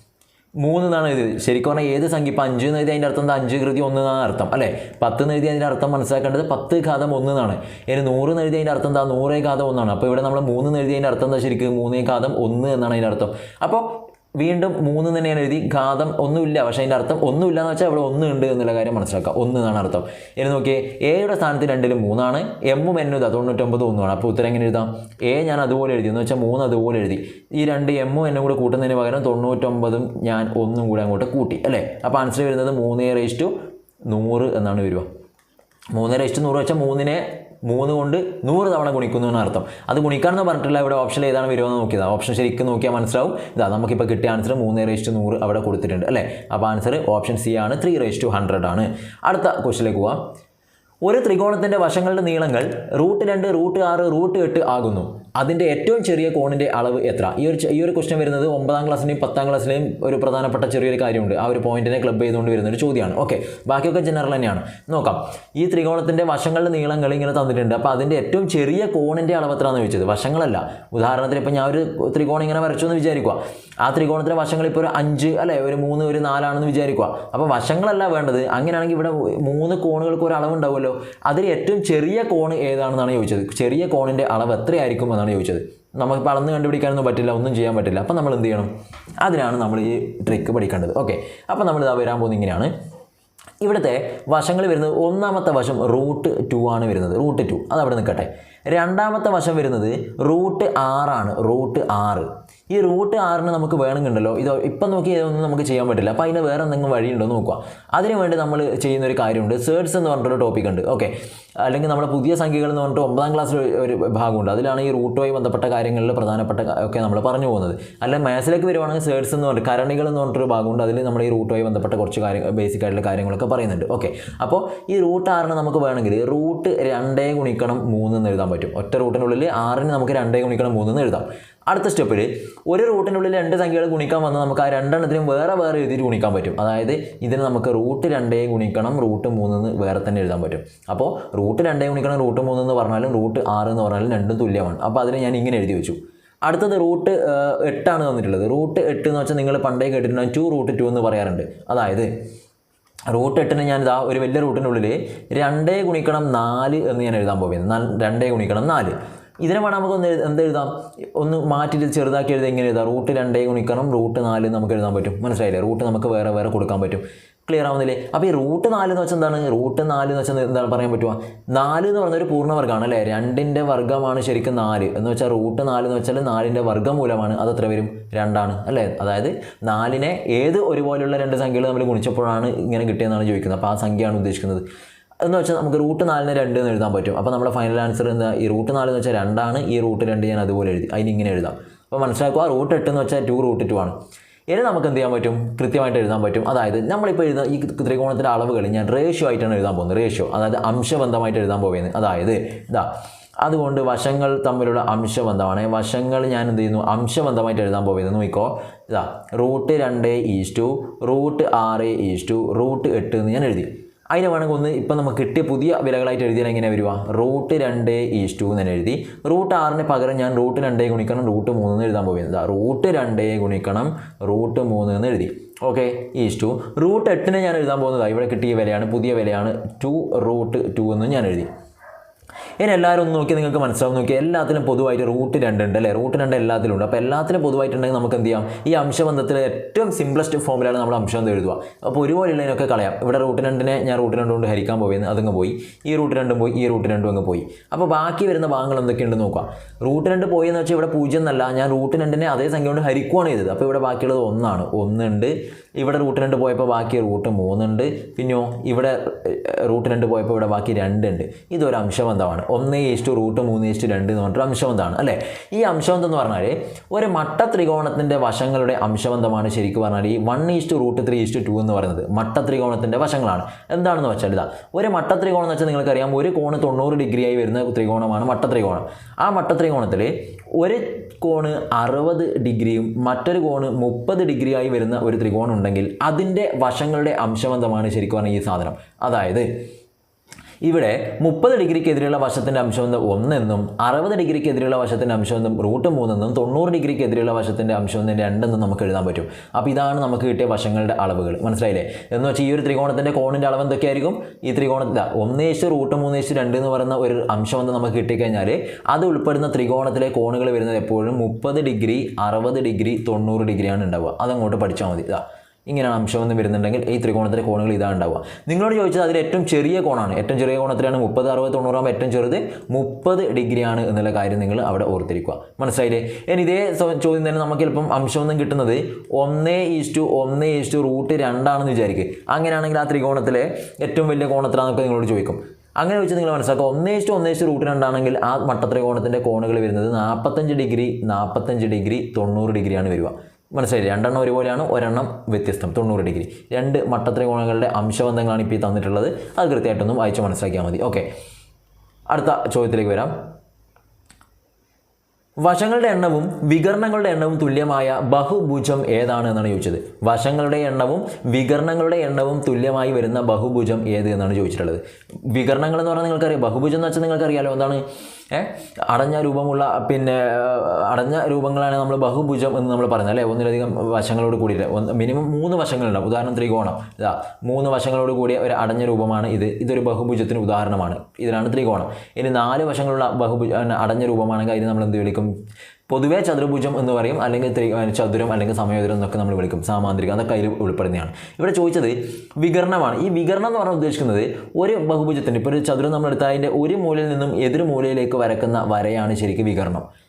മൂന്ന് എന്നാണ് എഴുതിയത് ശരിക്കും പറഞ്ഞാൽ ഏത് സംഖ്യ? ഇപ്പം അഞ്ച് എന്ന് എഴുതി അതിന്റെ അർത്ഥം അഞ്ച് കൃതി ഒന്ന് എന്നാണ് അർത്ഥം അല്ലേ? പത്ത് എന്ന് എഴുതി അതിന്റെ അർത്ഥം മനസ്സിലാക്കേണ്ടത് പത്ത് ഘാതം ഒന്ന് എന്നാണ്. ഇനി നൂറ് എന്ന് എഴുതി അതിന്റെ അർത്ഥം എന്താ? നൂറേ ഘാതം ഒന്നാണ്. അപ്പോൾ ഇവിടെ നമ്മൾ മൂന്ന് എന്ന് എഴുതി അതിന്റെ അർത്ഥം എന്താ ശരിക്കും? മൂന്നേ ഘാതം ഒന്ന് എന്നാണ് അതിന്റെ അർത്ഥം. അപ്പോൾ വീണ്ടും മൂന്ന് തന്നെയാണ് എഴുതി. ഘാതം ഒന്നുമില്ല. പക്ഷേ അതിന്റെ അർത്ഥം ഒന്നുമില്ല എന്ന് വെച്ചാൽ അവിടെ ഒന്ന് ഉണ്ട് എന്നുള്ള കാര്യം മനസ്സിലാക്കുക ഒന്ന് എന്നാണ് അർത്ഥം. ഇനി നോക്കിയേ. എയുടെ സ്ഥാനത്ത് രണ്ടിലും മൂന്നാണ്. എമ്മും എന്നും ഇതാ. തൊണ്ണൂറ്റൊമ്പത് ഒന്നുമാണ്. അപ്പോൾ ഉത്തരം എങ്ങനെ എഴുതാം? എ ഞാൻ അതുപോലെ എഴുതി. എന്ന് വെച്ചാൽ മൂന്ന് അതുപോലെ എഴുതി. ഈ രണ്ട് എമ്മും എന്നും കൂടെ കൂട്ടുന്നതിന് പകരം തൊണ്ണൂറ്റൊമ്പതും ഞാൻ ഒന്നും കൂടെ അങ്ങോട്ട് കൂട്ടി. അല്ലേ? അപ്പോൾ ആൻസർ വരുന്നത് മൂന്ന് റേസ് ടു നൂറ് എന്നാണ് വരിക. മൂന്ന് ടു നൂറ് വെച്ചാൽ മൂന്നിനെ മൂന്ന് കൊണ്ട് നൂറ് തവണ ഗുണിക്കുന്നു എന്നാണ് അർത്ഥം. അത് ഗുണിക്കാണെന്ന് പറഞ്ഞിട്ടില്ല. ഇവിടെ ഓപ്ഷൻ ഏതാണ് വരുമെന്ന് നോക്കിയത്. ഓപ്ഷൻ ശരിക്കും നോക്കിയാൽ മനസ്സിലാവും. ഇതാ നമുക്കിപ്പോൾ കിട്ടിയ ആൻസർ മൂന്ന് റേസ്റ്റ് നൂറ് അവിടെ കൊടുത്തിട്ടുണ്ട് അല്ലേ? അപ്പോൾ ആൻസർ ഓപ്ഷൻ സി ആണ്. ത്രീ റേസ്റ്റ് ടു ഹൺഡ്രഡ് ആണ്. അടുത്ത ക്വസ്റ്റിലേക്ക് പോവാം. ഒരു ത്രികോണത്തിന്റെ വശങ്ങളുടെ നീളങ്ങൾ റൂട്ട് രണ്ട് റൂട്ട് ആറ് റൂട്ട് എട്ട് ആകുന്നു. അതിന്റെ ഏറ്റവും ചെറിയ കോണിന്റെ അളവ് എത്ര? ഈ ഒരു ഈ ഒരു ക്വസ്റ്റ്യൻ വരുന്നത് ഒമ്പതാം ക്ലാസ്സിലെയും പത്താം ക്ലാസ്സിലെയും ഒരു പ്രധാനപ്പെട്ട ചെറിയൊരു കാര്യമുണ്ട്. ആ ഒരു പോയിന്റിനെ ക്ലബ് ചെയ്തുകൊണ്ട് വരുന്ന ഒരു ചോദ്യമാണ്. ഓക്കെ ബാക്കിയൊക്കെ ജനറൽ തന്നെയാണ്. നോക്കാം. ഈ ത്രികോണത്തിന്റെ വശങ്ങളുടെ നീളങ്ങൾ ഇങ്ങനെ തന്നിട്ടുണ്ട്. അപ്പോൾ അതിന്റെ ഏറ്റവും ചെറിയ കോണിന്റെ അളവ് എത്രയാണെന്ന് ചോദിച്ചത്? വശങ്ങളല്ല. ഉദാഹരണത്തിന് ഇപ്പോൾ ഞാൻ ഒരു ത്രികോണം ഇങ്ങനെ വരച്ചു എന്ന് വിചാരിക്കുക. ആ ത്രികോണത്തിന്റെ വശങ്ങൾ ഇപ്പോൾ ഒരു അഞ്ച് അല്ലെ? ഒരു മൂന്ന് ഒരു നാലാണെന്ന് വിചാരിക്കുക. അപ്പോൾ വശങ്ങളല്ല വേണ്ടത്. അങ്ങനെയാണെങ്കിൽ ഇവിടെ മൂന്ന് കോണുകൾക്ക് ഒരു അളവ് ഉണ്ടാവുമല്ലോ. അതിൽ ഏറ്റവും ചെറിയ കോൺ ഏതാണെന്നാണ് ചോദിച്ചത്? ചെറിയ കോണിന്റെ അളവ് എത്രയായിരിക്കും എന്നാണ് ചോദിച്ചത്. നമുക്കിപ്പോൾ അളന്ന് കണ്ടുപിടിക്കാനൊന്നും പറ്റില്ല ഒന്നും ചെയ്യാൻ പറ്റില്ല. അപ്പോൾ നമ്മൾ എന്ത് ചെയ്യണം? അതിനാണ് നമ്മൾ ഈ ട്രിക്ക് പഠിക്കേണ്ടത്. ഓക്കെ അപ്പോൾ നമ്മൾ ഇതാ വരാൻ പോകുന്നത് ഇങ്ങനെയാണ്. ഇവിടുത്തെ വശങ്ങൾ വരുന്നത് ഒന്നാമത്തെ വശം റൂട്ട് ടു ആണ് വരുന്നത്. റൂട്ട് ടു അത് അവിടെ നിൽക്കട്ടെ. രണ്ടാമത്തെ വശം വരുന്നത് റൂട്ട് ആറാണ്. റൂട്ട് ആറ്. ഈ റൂട്ട് ആറിന് നമുക്ക് വേണമെന്നുണ്ടല്ലോ ഇത് ഇപ്പം നോക്കി ഇതൊന്നും നമുക്ക് ചെയ്യാൻ പറ്റില്ല. അപ്പോൾ അതിന് വേറെ എന്തെങ്കിലും വഴിയുണ്ടോ എന്ന് നോക്കുക അതിന് വേണ്ടി നമ്മൾ ചെയ്യുന്ന ഒരു കാര്യമുണ്ട്. സേർട്സ് എന്ന് പറഞ്ഞിട്ടൊരു ടോപ്പിക് ഉണ്ട്. ഓക്കെ അല്ലെങ്കിൽ നമ്മുടെ പുതിയ സംഖ്യകൾ എന്ന് പറഞ്ഞിട്ട് ഒമ്പതാം ക്ലാസ്സിൽ ഒരു ഭാഗമുണ്ട്. അതിലാണ് ഈ റൂട്ടുമായി ബന്ധപ്പെട്ട കാര്യങ്ങളിൽ പ്രധാനപ്പെട്ട ഒക്കെ നമ്മൾ പറഞ്ഞു പോകുന്നത്. അല്ല മാത്സിലേക്ക് വരുവാണെങ്കിൽ സേർട്സ് എന്ന് പറഞ്ഞിട്ട് കരണികൾ എന്ന് പറഞ്ഞിട്ടൊരു ഭാഗമുണ്ട്. അതിൽ നമ്മൾ ഈ റൂട്ടുമായി ബന്ധപ്പെട്ട കുറച്ച് കാര്യങ്ങൾ ബേസിക് ആയിട്ടുള്ള കാര്യങ്ങളൊക്കെ പറയുന്നുണ്ട്. ഓക്കെ അപ്പോൾ ഈ റൂട്ട് ആറിന് നമുക്ക് വേണമെങ്കിൽ റൂട്ട് രണ്ടേ ഗുണിക്കണം മൂന്ന് എന്ന് എഴുതാൻ പറ്റും. ഒറ്റ റൂട്ടിനുള്ളിൽ ആറിന് നമുക്ക് രണ്ടേ ഗുണിക്കണം മൂന്ന് എന്ന് എഴുതാം. അടുത്ത സ്റ്റെപ്പിൽ ഒരു റൂട്ടിനുള്ളിൽ രണ്ട് സംഖ്യകൾ ഗുണിക്കാൻ വന്നാൽ നമുക്ക് ആ രണ്ടെണ്ണത്തിനും വേറെ വേറെ എഴുതിയിട്ട് ഗുണിക്കാൻ പറ്റും. അതായത് ഇതിന് നമുക്ക് റൂട്ട് രണ്ടേ ഗുണിക്കണം റൂട്ട് മൂന്ന് എന്ന് വേറെ തന്നെ എഴുതാൻ പറ്റും. അപ്പോൾ റൂട്ട് രണ്ടേ ഗുണിക്കണം റൂട്ട് മൂന്ന് എന്ന് പറഞ്ഞാലും റൂട്ട് ആറ് എന്ന് പറഞ്ഞാലും രണ്ടും തുല്യമാണ്. അപ്പോൾ അതിന് ഞാൻ ഇങ്ങനെ എഴുതി വെച്ചു. അടുത്തത് റൂട്ട് എട്ടാണ് തന്നിട്ടുള്ളത്. റൂട്ട് എട്ട് എന്ന് വെച്ചാൽ നിങ്ങൾ പണ്ടേ കേട്ടിട്ടുണ്ടാകും ടു റൂട്ട് ടു എന്ന് പറയാറുണ്ട്. അതായത് റൂട്ട് എട്ടിന് ഞാൻ ഇതാ ഒരു വലിയ റൂട്ടിനുള്ളിൽ രണ്ടേ ഗുണിക്കണം നാല് എന്ന് ഞാൻ എഴുതാൻ പോകുന്നത് രണ്ടേ ഗുണിക്കണം നാല്. ഇതിനെ വേണം നമുക്ക് ഒന്ന് എന്ത് എഴുതാം? ഒന്ന് മാറ്റിയിട്ട് ചെറുതാക്കി എഴുതാം എങ്ങനെ എഴുതാം? റൂട്ട് രണ്ടേ ഗുണിക്കണം റൂട്ട് നാല് നമുക്ക് എഴുതാൻ പറ്റും. മനസ്സിലായില്ലേ? റൂട്ട് നമുക്ക് വേറെ വേറെ കൊടുക്കാൻ പറ്റും. ക്ലിയർ ആവുന്നില്ലേ? അപ്പോൾ ഈ റൂട്ട് നാല് എന്ന് വെച്ചാൽ എന്താണ്? റൂട്ട് നാല് എന്ന് വെച്ചാൽ എന്താണ് പറയാൻ പറ്റുക? നാല് എന്ന് പറഞ്ഞ ഒരു പൂർണവർഗമാണ് അല്ലേ? രണ്ടിന്റെ വർഗമാണ് ശരിക്കും നാല്. എന്ന് വെച്ചാൽ റൂട്ട് നാല് എന്ന് വെച്ചാൽ നാലിന്റെ വർഗമൂലമാണ് അത് എത്ര വരും? രണ്ടാണ് അല്ലേ? അതായത് നാലിനെ ഏത് ഒരുപോലെയുള്ള രണ്ട് സംഖ്യകൾ നമ്മൾ ഗുണിച്ചപ്പോഴാണ് ഇങ്ങനെ കിട്ടിയതെന്നാണ് ചോദിക്കുന്നത്. അപ്പോൾ ആ സംഖ്യയാണ് ഉദ്ദേശിക്കുന്നത്. എന്ന് വെച്ചാൽ നമുക്ക് റൂട്ട് നാലിന് രണ്ട് എന്ന് എഴുതാൻ പറ്റും. അപ്പോൾ നമ്മുടെ ഫൈനൽ ആൻസർ എന്താ? ഈ റൂട്ട് നാല് എന്ന് വെച്ചാൽ രണ്ടാണ് ഈ റൂട്ട് രണ്ട് ഞാൻ അതുപോലെ എഴുതി അതിന് ഇങ്ങനെ എഴുതാം. അപ്പോൾ മനസ്സിലാക്കുക റൂട്ട് എട്ട് എന്ന് വെച്ചാൽ ടു റൂട്ട് ടു ആണ്. ഇനി നമുക്ക് എന്ത് ചെയ്യാൻ പറ്റും? കൃത്യമായിട്ട് എഴുതാൻ പറ്റും. അതായത് നമ്മളിപ്പോൾ എഴുതുന്ന ഈ ത്രികോണത്തിന്റെ അളവുകൾ ഞാൻ റേഷ്യോ ആയിട്ടാണ് എഴുതാൻ പോകുന്നത്. റേഷ്യോ അതായത് അംശബന്ധമായിട്ട് എഴുതാൻ പോകുന്നത്. അതായത് ഇതാ അതുകൊണ്ട് വശങ്ങൾ തമ്മിലുള്ള അംശബന്ധമാണ്. വശങ്ങൾ ഞാൻ എന്ത് ചെയ്യുന്നു? അംശബന്ധമായിട്ട് എഴുതാൻ പോകുന്നത്. നോക്കിക്കോ. ഇതാ റൂട്ട് രണ്ട് ഈസ് ടു റൂട്ട് ആറ് ഈസ് ടു റൂട്ട് എട്ട് എന്ന് ഞാൻ എഴുതി. അതിന് വേണമെങ്കിൽ ഒന്ന് ഇപ്പം നമുക്ക് കിട്ടിയ പുതിയ വിലകളായിട്ട് എഴുതിയാൽ എങ്ങനെ വരിക? റൂട്ട് രണ്ട് ഈസ് ടു എന്ന് എഴുതി. റൂട്ട് ആറിന് പകരം ഞാൻ റൂട്ട് രണ്ടേ ഗുണിക്കണം റൂട്ട് മൂന്ന് എന്ന് എഴുതാൻ പോകുന്നത്. റൂട്ട് രണ്ടേ ഗുണിക്കണം റൂട്ട് മൂന്ന് എന്ന് എഴുതി. Okay is to. റൂട്ട് എട്ടിന് ഞാൻ എഴുതാൻ പോകുന്നത് ഇവിടെ കിട്ടിയ വിലയാണ് പുതിയ വിലയാണ്. ടു റൂട്ട് ടു എന്ന് ഞാൻ എഴുതി. ഇനി എല്ലാവരും ഒന്ന് നോക്കി നിങ്ങൾക്ക് മനസ്സിലാവും. നോക്കി എല്ലാത്തിലും പൊതുവായിട്ട് റൂട്ട് രണ്ട് ഉണ്ട് അല്ലേ? റൂട്ട് രണ്ട് എല്ലാത്തിലും ഉണ്ട്. അപ്പോൾ എല്ലാത്തിലും പൊതുവായിട്ടുണ്ടെങ്കിൽ നമുക്ക് എന്ത് ചെയ്യാം? ഈ അംശബന്ധത്തിൽ ഏറ്റവും സിംപ്ലസ്റ്റ് ഫോമിലാണ് നമ്മൾ അംശബന്ധം എഴുതുക. അപ്പോൾ ഒരുപോലെയുള്ളതിനൊക്കെ കളയാം. ഇവിടെ റൂട്ട് രണ്ടിനെ ഞാൻ റൂട്ട് രണ്ട് കൊണ്ട് ഹരിക്കാൻ പോയി അതങ്ങ് പോയി. ഈ റൂട്ട് രണ്ടും പോയി ഈ റൂട്ട് രണ്ടും അങ്ങ് പോയി. അപ്പോൾ ബാക്കി വരുന്ന ഭാഗങ്ങൾ എന്തൊക്കെയുണ്ടെന്ന് നോക്കാം. റൂട്ട് രണ്ട് പോയി എന്ന് വെച്ചാൽ ഇവിടെ പൂജ്യം എന്നല്ല. ഞാൻ റൂട്ട് രണ്ടിനെ അതേ സംഖ്യ കൊണ്ട് ഹരിക്കുവാണ് ചെയ്തത്. അപ്പോൾ ഇവിടെ ബാക്കിയുള്ളത് ഒന്നാണ്. ഒന്നുണ്ട് ഇവിടെ റൂട്ട് രണ്ട് പോയപ്പോൾ ബാക്കി റൂട്ട് മൂന്നുണ്ട് പിന്നെയോ ഇവിടെ റൂട്ട് രണ്ട് പോയപ്പോൾ ഇവിടെ ബാക്കി രണ്ടുണ്ട് ഇതൊരു അംശബന്ധമാണ് ഒന്ന് ഈസ്റ്റു റൂട്ട് മൂന്ന് ഈസ്റ്റു രണ്ട് എന്ന് പറഞ്ഞിട്ട് അംശബന്ധമാണ് അല്ലേ? ഈ അംശബന്ധം എന്ന് പറഞ്ഞാൽ ഒരു മട്ട ത്രികോണത്തിന്റെ വശങ്ങളുടെ അംശബന്ധമാണ് ശരിക്കും പറഞ്ഞാൽ ഈ one is to root three is to two എന്ന് പറയുന്നത്. മട്ട ത്രികോണത്തിന്റെ വശങ്ങളാണ്. എന്താണെന്ന് വെച്ചാൽ ഇതാ ഒരു മട്ട ത്രികോണം എന്ന് വെച്ചാൽ നിങ്ങൾക്കറിയാം ഒരു കോണ് തൊണ്ണൂറ് ഡിഗ്രി ആയി വരുന്ന ത്രികോണമാണ് മട്ട ത്രികോണം ആ മട്ട ത്രികോണത്തിൽ ഒരു കോണ് അറുപത് ഡിഗ്രിയും മറ്റൊരു കോണ് മുപ്പത് ഡിഗ്രി ആയി വരുന്ന ഒരു ത്രികോണം ഉണ്ടെങ്കിൽ അതിന്റെ വശങ്ങളുടെ അംശബന്ധമാണ് ശരിക്കും പറഞ്ഞാൽ ഈ സാധനം. അതായത് ഇവിടെ മുപ്പത് ഡിഗ്രിക്കെതിരെയുള്ള വശത്തിന്റെ അംശബന്ധം ഒന്നെന്നും അറുപത് ഡിഗ്രിക്കെതിരെയുള്ള വശത്തിന്റെ എന്നും റൂട്ട് മൂന്നെന്നും തൊണ്ണൂറ് ഡിഗ്രിക്കെതിരെയുള്ള വശത്തിന്റെ അംശബന്ധം രണ്ടെന്നും നമുക്ക് എഴുതാൻ പറ്റും. അപ്പോൾ ഇതാണ് നമുക്ക് കിട്ടിയ വശങ്ങളുടെ അളവുകൾ. മനസ്സിലായില്ലേ? എന്ന് വെച്ചാൽ ഈ ഒരു ത്രികോണത്തിന്റെ കോണിന്റെ അളവ് എന്തൊക്കെയായിരിക്കും? ഈ ത്രികോണത്തിൽ ഒന്നേശ് റൂട്ട് മൂന്നേശ് രണ്ട് എന്ന് പറയുന്ന ഒരു അംശബന്ധം നമുക്ക് കിട്ടിക്കഴിഞ്ഞാൽ അത് ഉൾപ്പെടുന്ന ത്രികോണത്തിലെ കോണുകൾ വരുന്നത് എപ്പോഴും മുപ്പത് ഡിഗ്രി അറുപത് ഡിഗ്രി തൊണ്ണൂറ് ഡിഗ്രിയാണ് ഉണ്ടാവുക. അതങ്ങോട്ട് പഠിച്ചാൽ മതി. ഇതാ ഇങ്ങനെയാണ് എന്ന് വരുന്നുണ്ടെങ്കിൽ ഈ ത്രികോണത്തിലെ കോണുകൾ ഇതാണ് ഉണ്ടാവുക. നിങ്ങളോട് ചോദിച്ചത് അതിൽ ഏറ്റവും ചെറിയ കോണാണ്. ഏറ്റവും ചെറിയ കോണത്തിലാണ് മുപ്പത് അറുപത് തൊണ്ണൂറാകുമ്പോൾ ഏറ്റവും ചെറുത് മുപ്പത് ഡിഗ്രിയാണ് എന്നുള്ള കാര്യം നിങ്ങൾ അവിടെ ഓർത്തിരിക്കുക. മനസ്സിലായില്ലേ? ഇനി ഇതേ ചോദ്യം തന്നെ നമുക്ക് ചിലപ്പം ഒന്നും കിട്ടുന്നത് ഒന്നേ ഈസ്റ്റു ഒന്നേ ഈസ്റ്റു റൂട്ട് രണ്ടാണെന്ന് വിചാരിക്കുക അങ്ങനെയാണെങ്കിൽ ആ ത്രികോണത്തിലെ ഏറ്റവും വലിയ കോണത്തിലാണെന്നൊക്കെ നിങ്ങളോട് ചോദിക്കും. അങ്ങനെ വെച്ച് നിങ്ങൾ മനസ്സിലാക്കുക ഒന്നേസ്റ്റ് ഒന്നേസ്റ്റ് റൂട്ട് രണ്ടാണെങ്കിൽ ആ മട്ടത്രികോണത്തിന്റെ കോണുകൾ വരുന്നത് നാൽപ്പത്തഞ്ച് ഡിഗ്രി നാൽപ്പത്തഞ്ച് ഡിഗ്രി തൊണ്ണൂറ് ഡിഗ്രിയാണ് വരിക. മനസ്സിലായി രണ്ടെണ്ണം ഒരുപോലെയാണ് ഒരെണ്ണം വ്യത്യസ്തം തൊണ്ണൂറ് ഡിഗ്രി. രണ്ട് മട്ടത്രികോണങ്ങളുടെ അംശബന്ധങ്ങളാണ് ഇപ്പോൾ ഈ തന്നിട്ടുള്ളത്. അത് കൃത്യമായിട്ടൊന്നും വായിച്ച് മനസ്സിലാക്കിയാൽ മതി. ഓക്കെ. അടുത്ത ചോദ്യത്തിലേക്ക് വരാം. വശങ്ങളുടെ എണ്ണവും വികരണങ്ങളുടെ എണ്ണവും തുല്യമായ ബഹുഭുജം ഏതാണ് എന്നാണ് ചോദിച്ചത്. വശങ്ങളുടെ എണ്ണവും വികരണങ്ങളുടെ എണ്ണവും തുല്യമായി വരുന്ന ബഹുഭുജം ഏത് എന്നാണ് ചോദിച്ചിട്ടുള്ളത്. വികരണങ്ങൾ എന്ന് പറഞ്ഞാൽ നിങ്ങൾക്കറിയാം. ബഹുഭുജം എന്ന് വെച്ചാൽ നിങ്ങൾക്കറിയാലോ എന്താണ്? അടഞ്ഞ രൂപമുള്ള പിന്നെ അടഞ്ഞ രൂപങ്ങളാണ് നമ്മൾ ബഹുഭുജം എന്ന് നമ്മൾ പറഞ്ഞത് അല്ലേ? ഒന്നിലധികം വശങ്ങളോട് കൂടിയിട്ട്. ഒന്ന് മിനിമം മൂന്ന് വശങ്ങളുണ്ടാവും. ഉദാഹരണം ത്രികോണം. ഇതാ മൂന്ന് വശങ്ങളോട് കൂടിയ ഒരു അടഞ്ഞ രൂപമാണ് ഇത്. ഇതൊരു ബഹുഭുജത്തിന് ഉദാഹരണമാണ്. ഇതിനാണ് ത്രികോണം. ഇനി നാല് വശങ്ങളുള്ള ബഹുഭുജ അടഞ്ഞ രൂപമാണെങ്കിൽ അതിന് നമ്മൾ എന്ത് വിളിക്കും? പൊതുവേ ചതുർഭുജം എന്ന് പറയും അല്ലെങ്കിൽ ചതുരം അല്ലെങ്കിൽ സമയോദരം എന്നൊക്കെ നമ്മൾ വിളിക്കും. സാമാന്ത്രികം അതൊക്കെ അതിൽ ഉൾപ്പെടുന്നതാണ്. ഇവിടെ ചോദിച്ചത് വികരണമാണ് ഈ വികരണം എന്ന് പറഞ്ഞാൽ ഉദ്ദേശിക്കുന്നത് ഒരു ബഹുഭുജത്തിന് ഇപ്പോൾ ഒരു ചതുരം നമ്മൾ അതിന്റെ ഒരു മൂലയിൽ നിന്നും എതിർ മൂലയിലേക്ക് വരക്കുന്ന വരയാണ് ശരിക്കും വികരണം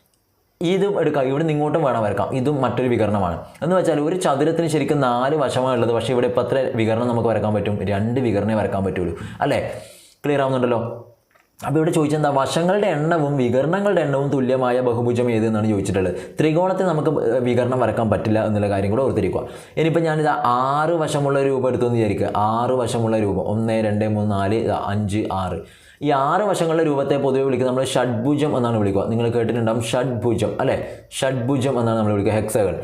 ഇതും എടുക്കാം. ഇവിടെ നിങ്ങോട്ടും വേണം വരക്കാം. ഇതും മറ്റൊരു വികരണമാണ് എന്ന് വെച്ചാൽ ഒരു ചതുരത്തിന് ശരിക്കും നാല് വശമാണ് ഉള്ളത്. പക്ഷേ ഇവിടെ ഇപ്പോൾ അത്ര വികരണം നമുക്ക് വരക്കാൻ പറ്റും. രണ്ട് വികരണേ വരക്കാൻ പറ്റുള്ളൂ. അല്ലേ? ക്ലിയർ ആവുന്നുണ്ടല്ലോ? അപ്പോൾ ഇവിടെ ചോദിച്ചെന്താ? വശങ്ങളുടെ എണ്ണവും വികരണങ്ങളുടെ എണ്ണവും തുല്യമായ ബഹുഭുജം ഏത് എന്നാണ് ചോദിച്ചിട്ടുള്ളത്. ത്രികോണത്തിൽ നമുക്ക് വികരണം വരക്കാൻ പറ്റില്ല എന്നുള്ള കാര്യം കൂടെ ഓർത്തിരിക്കുക. ഇനിയിപ്പോൾ ഞാനിത് ആറ് വശമുള്ള രൂപം എടുത്തു എന്ന് വിചാരിക്കുക. ആറ് വശമുള്ള രൂപം. ഒന്ന് രണ്ട് മൂന്ന് നാല് അഞ്ച് ആറ്. ഈ ആറ് വശങ്ങളുടെ രൂപത്തെ പൊതുവെ വിളിക്കുന്നത് നമ്മൾ ഷഡ്ഭുജം എന്നാണ് വിളിക്കുക. നിങ്ങൾ കേട്ടിട്ടുണ്ടാകും ഷഡ്ഭുജം അല്ലേ? ഷഡ്ഭുജം എന്നാണ് നമ്മൾ വിളിക്കുക. ഹെക്സകൾ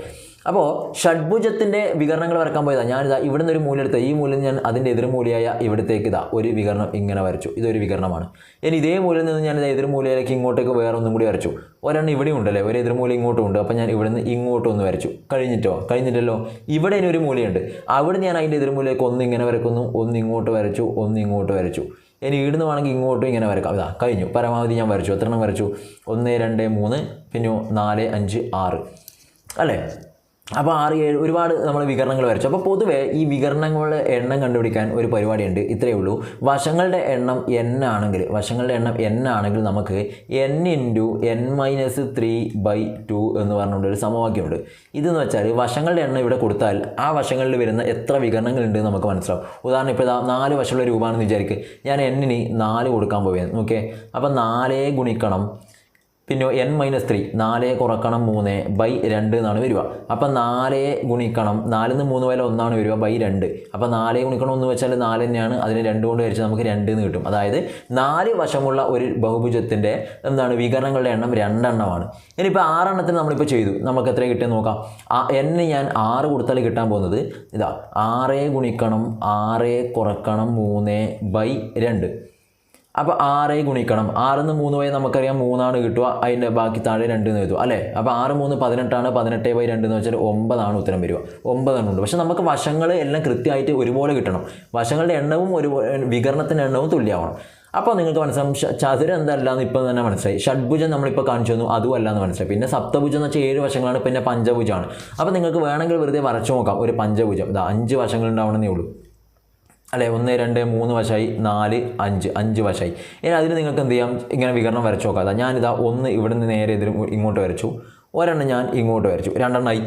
അപ്പോൾ ഷഡ്ഭുജത്തിന്റെ വികരണങ്ങൾ വരക്കാൻ പോയതാണ് ഞാനിതാ ഇവിടെ നിന്ന് ഒരു മൂല എടുത്ത ഈ മൂലം ഞാൻ അതിന്റെ എതിർമൂലയായ ഇവിടത്തേക്ക് ഇതാ ഒരു വികരണം ഇങ്ങനെ വരച്ചു. ഇതൊരു വികരണമാണ്. ഇനി ഇതേ മൂലയിൽ നിന്ന് ഞാൻ ഇതാ എതിർമൂലയിലേക്ക് ഇങ്ങോട്ടേക്ക് വേറെ ഒന്നും കൂടി വരച്ചു. ഒരെണ്ണം ഇവിടെ ഉണ്ടല്ലേ? ഒരു എതിർമൂല ഇങ്ങോട്ടും ഉണ്ട്. അപ്പോൾ ഞാൻ ഇവിടെ നിന്ന് ഇങ്ങോട്ടും ഒന്ന് വരച്ചു. കഴിഞ്ഞിട്ടോ? കഴിഞ്ഞിട്ടല്ലോ ഇവിടെ ഇനി ഒരു മൂലയുണ്ട്. അവിടെ ഞാൻ അതിന്റെ എതിർമൂലയിലേക്ക് ഒന്ന് ഇങ്ങനെ വരക്കുന്നു. ഒന്ന് ഇങ്ങോട്ട് വരച്ചു. ഒന്ന് ഇങ്ങോട്ട് വരച്ചു. ഇനി ഇവിടുന്ന് വേണമെങ്കിൽ ഇങ്ങോട്ടും ഇങ്ങനെ വരക്കാം. ഇതാ കഴിഞ്ഞു. പരമാവധി ഞാൻ വരച്ചു. എത്ര എണ്ണം വരച്ചു? ഒന്ന് രണ്ട് മൂന്ന് പിന്നെ നാല് അഞ്ച് ആറ്. അല്ലേ? അപ്പോൾ ആറ് ഏഴ് ഒരുപാട് നമ്മൾ വികരണങ്ങൾ വരച്ചു. അപ്പോൾ പൊതുവേ ഈ വികരണങ്ങളുടെ എണ്ണം കണ്ടുപിടിക്കാൻ ഒരു പരിപാടിയുണ്ട്. ഇത്രയേ ഉള്ളൂ. വശങ്ങളുടെ എണ്ണം എൻ ആണെങ്കിൽ വശങ്ങളുടെ എണ്ണം എൻ ആണെങ്കിൽ നമുക്ക് N into N minus three by two എന്ന് പറഞ്ഞുകൊണ്ട് ഒരു സമവാക്യമുണ്ട്. ഇതെന്ന് വെച്ചാൽ വശങ്ങളുടെ എണ്ണം ഇവിടെ കൊടുത്താൽ ആ വശങ്ങളിൽ വരുന്ന എത്ര വികരണങ്ങളുണ്ട് നമുക്ക് മനസ്സിലാവും. ഉദാഹരണം ഇപ്പോൾ ഇതാ നാല് വശമുള്ള രൂപമാണെന്ന് വിചാരിക്കുക ഞാൻ എന്നിന് നാല് കൊടുക്കാൻ പോവുകയാണ്. ഓക്കെ? അപ്പോൾ നാലേ ഗുണിക്കണം പിന്നെ എൻ മൈനസ് ത്രീ നാല് കുറക്കണം മൂന്ന്. ബൈ രണ്ട് എന്നാണ് വരിക. അപ്പം നാല് ഗുണിക്കണം. നാലിൽ നിന്ന് മൂന്ന് വരെ ഒന്നാണ് വരിക. ബൈ രണ്ട്. അപ്പം നാല് ഗുണിക്കണം ഒന്ന് വെച്ചാൽ നാല് തന്നെയാണ്. അതിന് രണ്ട് കൊണ്ട് വരച്ചാൽ നമുക്ക് രണ്ട് എന്ന് കിട്ടും. അതായത് നാല് വശമുള്ള ഒരു ബഹുഭുജത്തിന്റെ എന്താണ് വികരണങ്ങളുടെ എണ്ണം രണ്ടെണ്ണമാണ്. ഇനിയിപ്പോൾ ആറെണ്ണത്തിന് നമ്മളിപ്പോൾ ചെയ്തു. നമുക്ക് എത്ര കിട്ടിയെന്ന് നോക്കാം. ആ എന് ഞാൻ ആറ് കൊടുത്താൽ കിട്ടാൻ പോകുന്നത് ഇതാ ആറ് ഗുണിക്കണം ആറ് കുറക്കണം മൂന്ന് ബൈ രണ്ട്. അപ്പോൾ ആറ് ഗുണിക്കണം. ആറിന്ന് മൂന്ന് പോയി നമുക്കറിയാം മൂന്നാണ് കിട്ടുക അതിന്റെ ബാക്കി താഴെ രണ്ട് എന്ന് എഴുതും അല്ലേ? അപ്പോൾ ആറ് മൂന്ന് പതിനെട്ടാണ് പതിനെട്ട് ബൈ രണ്ട് എന്ന് വെച്ചാൽ ഒമ്പതാണ് ഉത്തരം വരിക. ഒമ്പതെണ്ണം ഉണ്ട്. പക്ഷേ നമുക്ക് വശങ്ങൾ എല്ലാം കൃത്യമായിട്ട് ഒരുപോലെ കിട്ടണം. വശങ്ങളുടെ എണ്ണവും ഒരു വികരണത്തിന്റെ എണ്ണവും തുല്യമാവണം. അപ്പോൾ നിങ്ങൾക്ക് മനസ്സിലാവും ചതുരം എന്തല്ല എന്ന് ഇപ്പോൾ തന്നെ മനസ്സിലായി. ഷഡ്ഭുജം നമ്മളിപ്പോൾ കാണിച്ചു തന്നു അതും അല്ല എന്ന് മനസ്സിലായി. പിന്നെ സപ്തഭുജം എന്ന് വെച്ചാൽ ഏഴ് വശങ്ങളാണ് പിന്നെ പഞ്ചഭുജമാണ്. അപ്പോൾ നിങ്ങൾക്ക് വേണമെങ്കിൽ വെറുതെ വരച്ചു നോക്കാം ഒരു പഞ്ചഭുജം. ഇതാ അഞ്ച് വശങ്ങൾ ഉണ്ടാവണമെന്നേ ഉള്ളൂ. അല്ലെ ഒന്ന് രണ്ട് മൂന്ന് വശമായി നാല് അഞ്ച് അഞ്ച് വശമായി ഇനി അതിന് നിങ്ങൾക്ക് എന്ത് ചെയ്യാം? ഇങ്ങനെ വികരണം വരച്ചു നോക്കാതെ ഞാനിതാ ഒന്ന് ഇവിടെ നിന്ന് നേരെ ഇതിൽ ഇങ്ങോട്ട് വരച്ചു. ഒരെണ്ണം ഞാൻ ഇങ്ങോട്ട് വരച്ചു. രണ്ടെണ്ണമായി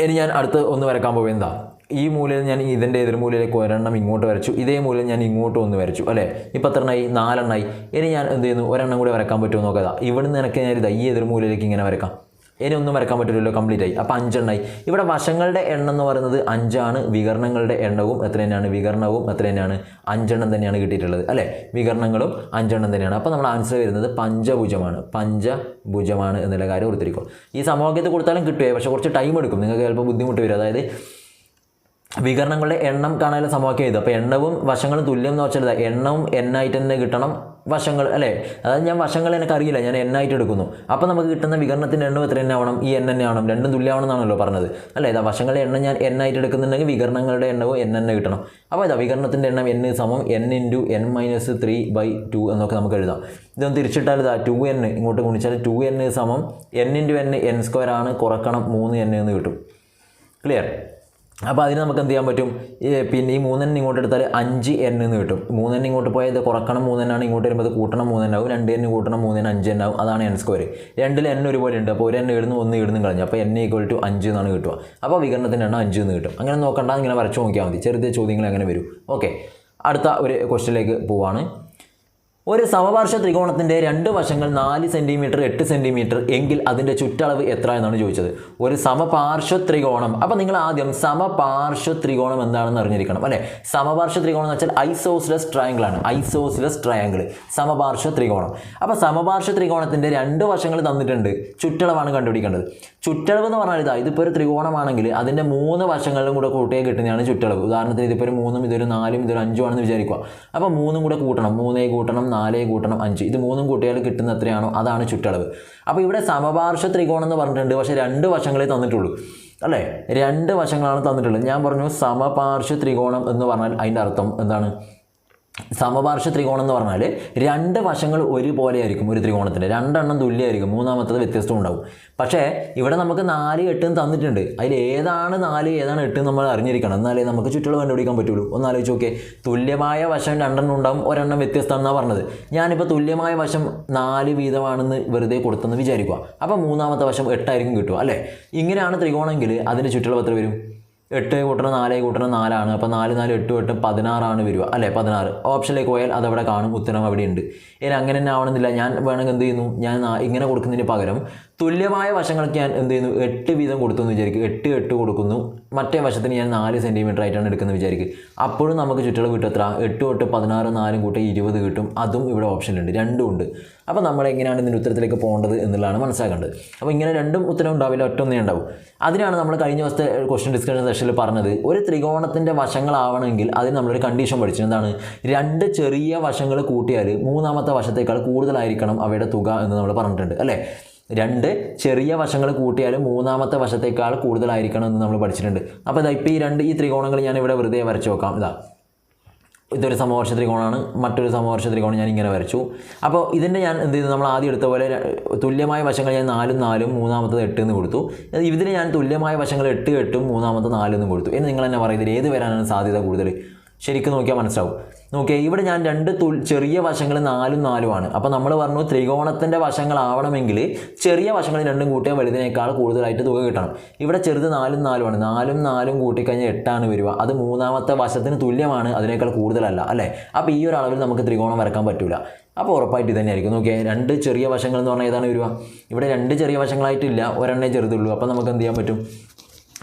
ഇനി ഞാൻ അടുത്ത് ഒന്ന് വരക്കാൻ പോകുന്നത് ഈ മൂലയിൽ ഞാൻ ഇതിന്റെ എതിർമൂലയിലേക്ക് ഒരെണ്ണം ഇങ്ങോട്ട് വരച്ചു. ഇതേ മൂലയിൽ ഞാൻ ഇങ്ങോട്ട് ഒന്ന് വരച്ചു. അല്ലേ? ഇപ്പം എത്ര എണ്ണമായി നാലെണ്ണമായി ഇനി ഞാൻ എന്ത് ചെയ്യുന്നു? ഒരെണ്ണം കൂടി വരക്കാൻ പറ്റുമോ നോക്കാം. ഇവിടുന്ന് എനിക്ക് ഞാൻ ഇതാ ഈ എതിർമൂലയിലേക്ക് ഇങ്ങനെ വരക്കാം. ഇനി ഒന്നും വരക്കാൻ പറ്റില്ലല്ലോ കംപ്ലീറ്റ് ആയി. അപ്പോൾ അഞ്ചെണ്ണായി. ഇവിടെ വശങ്ങളുടെ എണ്ണം എന്ന് പറയുന്നത് അഞ്ചാണ് വികരണങ്ങളുടെ എണ്ണവും എത്ര തന്നെയാണ്? വികരണവും എത്ര തന്നെയാണ്? അഞ്ചെണ്ണം തന്നെയാണ് കിട്ടിയിട്ടുള്ളത് അല്ലേ? വികരണങ്ങളും അഞ്ചെണ്ണം തന്നെയാണ്. അപ്പോൾ നമ്മൾ ആൻസർ വരുന്നത് പഞ്ചഭുജമാണ്. പഞ്ചഭുജമാണ് എന്നുള്ള കാര്യം ഓർത്തിരിക്കും ഈ സമവാക്യത്തിൽ കൊടുത്താലും കിട്ടുകയെ പക്ഷേ കുറച്ച് ടൈം എടുക്കും. നിങ്ങൾക്ക് ചിലപ്പോൾ ബുദ്ധിമുട്ട് വരും. അതായത് വികരണങ്ങളുടെ എണ്ണം കാണാനുള്ള സമവാക്യം ഇത്. അപ്പോൾ എണ്ണവും വശങ്ങളും തുല്യം എന്ന് വെച്ചാൽ എണ്ണവും എണ്ണായിട്ട് തന്നെ കിട്ടണം. വശങ്ങൾ അല്ലേ? അതായത് ഞാൻ വശങ്ങൾ എനിക്ക് അറിയില്ല. ഞാൻ എണ്ണായിട്ട് എടുക്കുന്നു. അപ്പോൾ നമുക്ക് കിട്ടുന്ന വികരണത്തിന്റെ എണ്ണം എത്ര തന്നെ ആവണം? ഈ എണ്ണ തന്നെ ആവണം. രണ്ടും തുല്യമാണെന്നാണല്ലോ പറഞ്ഞത്. അല്ലേ? ഇതാ വശങ്ങളുടെ എണ്ണം ഞാൻ എണ്ണായിട്ട് എടുക്കുന്നുണ്ടെങ്കിൽ വികരണങ്ങളുടെ എണ്ണവും എൻ തന്നെ കിട്ടണം. അപ്പോൾ ഇതാ വികരണത്തിന്റെ എണ്ണം എൻ സമം N into N minus three by two എന്നൊക്കെ നമുക്ക് എഴുതാം. ഇതൊന്ന് തിരിച്ചിട്ടാൽ ഇതാ ടു എൻ ഇങ്ങോട്ട് ഗുണിച്ചാൽ ടു എൻ സമം N into N N square ആണ് കുറക്കണം മൂന്ന് എൻ എന്ന് കിട്ടും. ക്ലിയർ അപ്പോൾ അതിന് നമുക്ക് എന്ത് ചെയ്യാൻ പറ്റും? പിന്നെ ഈ മൂന്നെണ്ണം ഇങ്ങോട്ട് എടുത്താൽ അഞ്ച് എൻ എന്ന് കിട്ടും. മൂന്നെണ്ണം ഇങ്ങോട്ട് പോയാൽ ഇത് കുറക്കണം മൂന്നെണ്ണാണ് ഇങ്ങോട്ട് വരുമ്പോൾ അത് കൂട്ടണം മൂന്നെണ്ണാവും. രണ്ട് എണ്ണ് കൂട്ടണം മൂന്നെണ്ണം അഞ്ച് എണ്ണാവും അതാണ് എൻ സ്ക്വയർ രണ്ടിൽ എണ്ണ ഒരുപോലെ ഉണ്ട്. അപ്പോൾ ഒരു എണ്ണ ഇടുന്നു ഒന്ന് ഇടുന്നു കളഞ്ഞു. അപ്പോൾ എൻ ഈക്വൽ ടു അഞ്ച് എന്നാണ് കിട്ടുക. അപ്പോൾ വികരണത്തിന്റെ എണ്ണം അഞ്ച് എന്ന് കിട്ടും. അങ്ങനെ നോക്കണ്ട ഇങ്ങനെ വരച്ച് നോക്കിയാൽ മതി. ചെറിയ ചോദ്യങ്ങൾ അങ്ങനെ വരും. ഓക്കെ അടുത്ത ഒരു ക്വസ്റ്റ്യനിലേക്ക് പോവാണ്. ഒരു സമപാർശ്വ ത്രികോണത്തിന്റെ രണ്ട് വശങ്ങൾ നാല് സെന്റിമീറ്റർ എട്ട് സെന്റിമീറ്റർ എങ്കിൽ അതിന്റെ ചുറ്റളവ് എത്ര എന്നാണ് ചോദിച്ചത്. ഒരു സമപാർശ്വ ത്രികോണം. അപ്പോൾ നിങ്ങൾ ആദ്യം സമപാർശ്വ ത്രികോണം എന്താണെന്ന് അറിഞ്ഞിരിക്കണം അല്ലേ? സമപാർശ്വ ത്രികോണം എന്ന് വെച്ചാൽ ഐസോസിലസ് ട്രയാങ്കിൾ ആണ്. ഐസോസിലസ് ട്രയാങ്കിൾ സമപാർശ്വ ത്രികോണം. അപ്പോൾ സമപാർശ്വ ത്രികോണത്തിന്റെ രണ്ട് വശങ്ങൾ തന്നിട്ടുണ്ട്. ചുറ്റളവാണ് കണ്ടുപിടിക്കേണ്ടത്. ചുറ്റളവ് എന്ന് പറഞ്ഞാൽ ഇതാ ഇതിപ്പോൾ ഒരു ത്രികോണമാണെങ്കിൽ അതിന്റെ മൂന്ന് വശങ്ങളിലും കൂടെ കൂട്ടിയാൽ കിട്ടുന്നതാണ് ചുറ്റളവ്. ഉദാഹരണത്തിന് ഇതിപ്പോൾ ഒരു മൂന്നും ഇതൊരു നാലും ഇതൊരു അഞ്ചും ആണെന്ന് വിചാരിക്കുക. അപ്പോൾ മൂന്നും കൂടെ കൂട്ടണം. മൂന്നേ കൂട്ടണം നാലേ കൂട്ടണം അഞ്ച്. ഇത് മൂന്നും കൂട്ടിയാൽ കിട്ടുന്ന എത്രയാണോ അതാണ് ചുറ്റളവ്. അപ്പോൾ ഇവിടെ സമപാർശ്വ ത്രികോണം എന്ന് പറഞ്ഞിട്ടുണ്ട്. പക്ഷേ രണ്ട് വശങ്ങളെ തന്നിട്ടുള്ളൂ. അല്ലേ? രണ്ട് വശങ്ങളാണ് തന്നിട്ടുള്ളത്. ഞാൻ പറഞ്ഞു സമപാർശ്വ ത്രികോണം എന്ന് പറഞ്ഞാൽ അതിന്റെ അർത്ഥം എന്താണ്? സമപാർശ്വ ത്രികോണം എന്ന് പറഞ്ഞാൽ രണ്ട് വശങ്ങൾ ഒരുപോലെ ആയിരിക്കും ഒരു ത്രികോണത്തിന് രണ്ടെണ്ണം തുല്യമായിരിക്കും. മൂന്നാമത്തത് വ്യത്യസ്തം ഉണ്ടാവും. പക്ഷേ ഇവിടെ നമുക്ക് നാല് എട്ടും തന്നിട്ടുണ്ട്. അതിൽ ഏതാണ് നാല് ഏതാണ് എട്ട് നമ്മൾ അറിഞ്ഞിരിക്കണം. എന്നാലേ നമുക്ക് ചുറ്റുള്ള കണ്ടുപിടിക്കാൻ പറ്റുള്ളൂ. ഒന്ന് ആലോചിച്ച് നോക്കിയേ. തുല്യമായ വശം രണ്ടെണ്ണം ഉണ്ടാവും. ഒരെണ്ണം വ്യത്യസ്തമാണെന്നാണ് പറഞ്ഞത്. ഞാനിപ്പോൾ തുല്യമായ വശം നാല് വീതമാണെന്ന് വെറുതെ കൊടുത്തെന്ന് വിചാരിക്കുക. അപ്പോൾ മൂന്നാമത്തെ വശം എട്ടായിരിക്കും കിട്ടുക അല്ലേ? ഇങ്ങനെയാണ് ത്രികോണമെങ്കിൽ അതിന്റെ ചുറ്റുള്ള എത്ര വരും? എട്ട് കൂട്ടണം നാല് കൂട്ടണം നാലാണ്. അപ്പോൾ നാല് നാല് എട്ട് എട്ട് പതിനാറാണ് വരിക. അല്ലേ? പതിനാറ്. ഓപ്ഷനിലേക്ക് പോയാൽ അതവിടെ കാണും. ഉത്തരം അവിടെ ഉണ്ട്. ഇനി അങ്ങനെ തന്നെ ആവണമെന്നില്ല. ഞാൻ വേണമെങ്കിൽ എന്ത് ചെയ്യുന്നു? ഞാൻ ഇങ്ങനെ കൊടുക്കുന്നതിന് പകരം തുല്യമായ വശങ്ങൾക്ക് ഞാൻ എന്ത് ചെയ്യുന്നു? എട്ട് വീതം കൊടുത്തു എന്ന് വിചാരിക്കും. എട്ട് എട്ട് കൊടുക്കുന്നു. മറ്റേ വശത്തിന് ഞാൻ നാല് സെന്റിമീറ്റർ ആയിട്ടാണ് എടുക്കുന്നത് വിചാരിക്കും. അപ്പോഴും നമുക്ക് ചുറ്റളവ് കിട്ടും എത്ര? എട്ട് തൊട്ട് പതിനാറ് നാലും കൂട്ടി ഇരുപത് കിട്ടും. അതും ഇവിടെ ഓപ്ഷനിലുണ്ട് രണ്ടും ഉണ്ട്. അപ്പോൾ നമ്മൾ എങ്ങനെയാണ് ഇതിന്റെ ഉത്തരത്തിലേക്ക് പോകേണ്ടത് എന്നുള്ളതാണ് മനസ്സിലാക്കേണ്ടത്. അപ്പോൾ ഇങ്ങനെ രണ്ടും ഉത്തരം ഉണ്ടാവില്ല ഒറ്റൊന്നേ ഉണ്ടാവും. അതിനാണ് നമ്മൾ കഴിഞ്ഞ ദിവസത്തെ ക്വസ്റ്റ്യൻ ഡിസ്കഷൻ സെഷനിൽ പറഞ്ഞത്. ഒരു ത്രികോണത്തിന്റെ വശങ്ങളാവണമെങ്കിൽ അതിന് നമ്മളൊരു കണ്ടീഷൻ പഠിച്ചു. എന്താണ്? രണ്ട് ചെറിയ വശങ്ങൾ കൂട്ടിയാൽ മൂന്നാമത്തെ വശത്തേക്കാൾ കൂടുതലായിരിക്കണം അവയുടെ തുക എന്ന് നമ്മൾ പറഞ്ഞിട്ടുണ്ട്. അല്ലേ? രണ്ട് ചെറിയ വശങ്ങൾ കൂട്ടിയാൽ മൂന്നാമത്തെ വശത്തേക്കാൾ കൂടുതലായിരിക്കണം എന്ന് നമ്മൾ പഠിച്ചിട്ടുണ്ട്. അപ്പോൾ ഇതാ ഇപ്പോൾ ഈ രണ്ട് ഈ ത്രികോണങ്ങൾ ഞാൻ ഇവിടെ വെറുതെ വരച്ച് നോക്കാം. ഇതാ. ഇതൊരു സമവർഷ ത്രികോണമാണ് മറ്റൊരു സമവർഷ ത്രികോണം ഞാൻ ഇങ്ങനെ വരച്ചു. അപ്പോൾ ഇതിന്റെ ഞാൻ എന്ത് ചെയ്തു? നമ്മൾ ആദ്യം എടുത്ത പോലെ തുല്യമായ വശങ്ങൾ ഞാൻ നാലും നാലും മൂന്നാമത്തത് എട്ട് എന്ന് കൊടുത്തു. ഇതിന് ഞാൻ തുല്യമായ വശങ്ങൾ എട്ട് എട്ടും മൂന്നാമത്തെ നാലും എന്നും കൊടുത്തു. എന്ന് നിങ്ങൾ തന്നെ പറയുന്നത് ഏത് വരാനാണ് സാധ്യത കൂടുതൽ? ശരിക്കും നോക്കിയാൽ മനസ്സിലാവും. നോക്കിയേ ഇവിടെ ഞാൻ രണ്ട് ചെറിയ വശങ്ങൾ നാലും നാലുമാണ്. അപ്പോൾ നമ്മൾ പറഞ്ഞു ത്രികോണത്തിന്റെ വശങ്ങളാവണമെങ്കിൽ ചെറിയ വശങ്ങൾ രണ്ടും കൂട്ടിയാൽ വലുതിനേക്കാൾ കൂടുതലായിട്ട് തുക കിട്ടണം. ഇവിടെ ചെറുത് നാലും നാലുമാണ്. നാലും നാലും കൂട്ടിക്കഴിഞ്ഞാൽ എട്ടാണ് വരിക. അത് മൂന്നാമത്തെ വശത്തിന് തുല്യമാണ് അതിനേക്കാൾ കൂടുതലല്ല അല്ലേ? അപ്പോൾ ഈ ഒരു അളവിൽ നമുക്ക് ത്രികോണം വരക്കാൻ പറ്റില്ല അപ്പോൾ ഉറപ്പായിട്ട് തന്നെയായിരിക്കും. നോക്കിയേ രണ്ട് ചെറിയ വശങ്ങൾ എന്ന് പറഞ്ഞാൽ ഏതാണ് വരിക? ഇവിടെ രണ്ട് ചെറിയ വശങ്ങളായിട്ടില്ല ഒരെണ്ണേ ചെറുതുള്ളൂ. അപ്പോൾ നമുക്ക് എന്ത് ചെയ്യാൻ പറ്റും?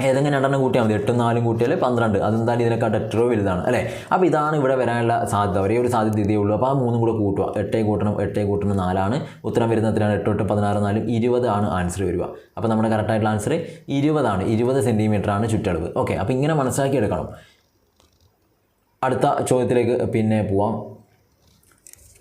ഏതെങ്കിലും രണ്ടെണ്ണം കൂട്ടിയാൽ മതി. എട്ടും നാലും കൂട്ടിയാൽ പന്ത്രണ്ട്. അതെന്തായാലും ഇതിനെക്കാട്ട് എത്രയോ വലുതാണ് അല്ലേ? അപ്പോൾ ഇതാണ് ഇവിടെ വരാനുള്ള സാധ്യത. ഒരേ ഒരു സാധ്യത ഇതേ ഉള്ളൂ. അപ്പോൾ ആ മൂന്നും കൂടെ കൂട്ടുക. എട്ടേ കൂട്ടണം എട്ടേ കൂട്ടണം നാലാണ്. ഉത്തരം വരുന്നതിനാണ് എട്ട് എട്ട് പതിനാറ് നാലും ഇരുപത് ആണ് ആൻസർ വരിക. അപ്പോൾ നമ്മുടെ കറക്റ്റായിട്ടുള്ള ആൻസർ ഇരുപതാണ്. ഇരുപത് സെന്റിമീറ്റർ ആണ് ചുറ്റളവ്. ഓക്കെ അപ്പോൾ ഇങ്ങനെ മനസ്സിലാക്കി എടുക്കണം അടുത്ത ചോദ്യത്തിലേക്ക് പിന്നെ പോവാം.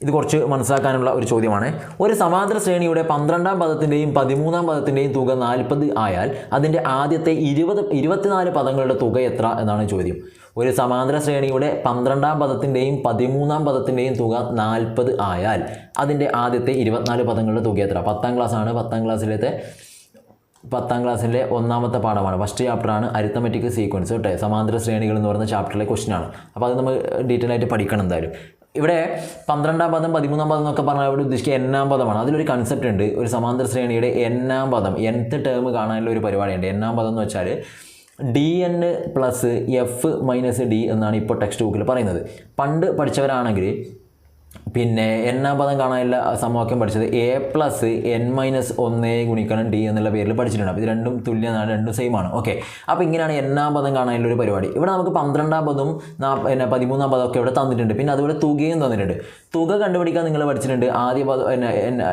ഇത് കുറച്ച് മനസ്സിലാക്കാനുള്ള ഒരു ചോദ്യമാണ്. ഒരു സമാന്തര ശ്രേണിയുടെ പന്ത്രണ്ടാം പദത്തിന്റെയും പതിമൂന്നാം പദത്തിന്റെയും തുക നാൽപ്പത് ആയാൽ അതിന്റെ ആദ്യത്തെ ഇരുപത് ഇരുപത്തിനാല് പദങ്ങളുടെ തുക എത്ര എന്നാണ് ചോദ്യം. ഒരു സമാന്തര ശ്രേണിയുടെ പന്ത്രണ്ടാം പദത്തിന്റെയും പതിമൂന്നാം പദത്തിന്റെയും തുക നാൽപ്പത് ആയാൽ അതിന്റെ ആദ്യത്തെ ഇരുപത്തിനാല് പദങ്ങളുടെ തുക എത്ര? പത്താം ക്ലാസ്സാണ്. പത്താം ക്ലാസ്സിലത്തെ പത്താം ക്ലാസ്സിലെ ഒന്നാമത്തെ പാഠമാണ്. ഫസ്റ്റ് ചാപ്റ്ററാണ് അരിത്തമെറ്റിക് സീക്വൻസ് കേട്ടെ സമാന്തര ശ്രേണികൾ എന്ന് പറയുന്ന ചാപ്റ്ററിലെ ക്വസ്റ്റ്യൻ ആണ്. അപ്പോൾ അത് നമ്മൾ ഡീറ്റെയിൽ ആയിട്ട് പഠിക്കണം എന്തായാലും. ഇവിടെ പന്ത്രണ്ടാം പദം പതിമൂന്നാം പദം എന്നൊക്കെ പറഞ്ഞാൽ ഇവിടെ ഉദ്ദേശിക്കുക എണ്ണാം പദമാണ്. അതിലൊരു കൺസെപ്റ്റ് ഉണ്ട്. ഒരു സമാന്തര ശ്രേണിയുടെ എണ്ണാം പദം. nth ടേം കാണാനുള്ള ഒരു പരിപാടിയുണ്ട്. എണ്ണാം പദം എന്ന് വെച്ചാൽ D N plus F minus D എന്നാണ് ഇപ്പോൾ ടെക്സ്റ്റ് ബുക്കിൽ പറയുന്നത്. പണ്ട് പഠിച്ചവരാണെങ്കിൽ പിന്നെ എന്നാം പദം കാണാനുള്ള സമവാക്യം പഠിച്ചത് എ പ്ലസ് എൻ മൈനസ് ഒന്ന് ഗുണിക്കണം ഡി എന്നുള്ള പേരിൽ പഠിച്ചിട്ടുണ്ട്. അപ്പോൾ ഇത് രണ്ടും തുല്യമാണ് രണ്ടും സെയിം ആണ്. ഓക്കെ അപ്പോൾ ഇങ്ങനെയാണ് എന്നാം പദം കാണാനുള്ള ഒരു പരിപാടി. ഇവിടെ നമുക്ക് പന്ത്രണ്ടാം പദവും പിന്നെ പതിമൂന്നാം പദമൊക്കെ ഇവിടെ തന്നിട്ടുണ്ട്. പിന്നെ അതുപോലെ തുകയും തന്നിട്ടുണ്ട്. തുക കണ്ടുപിടിക്കാൻ നിങ്ങൾ പഠിച്ചിട്ടുണ്ട്. ആദ്യ പദം പിന്നെ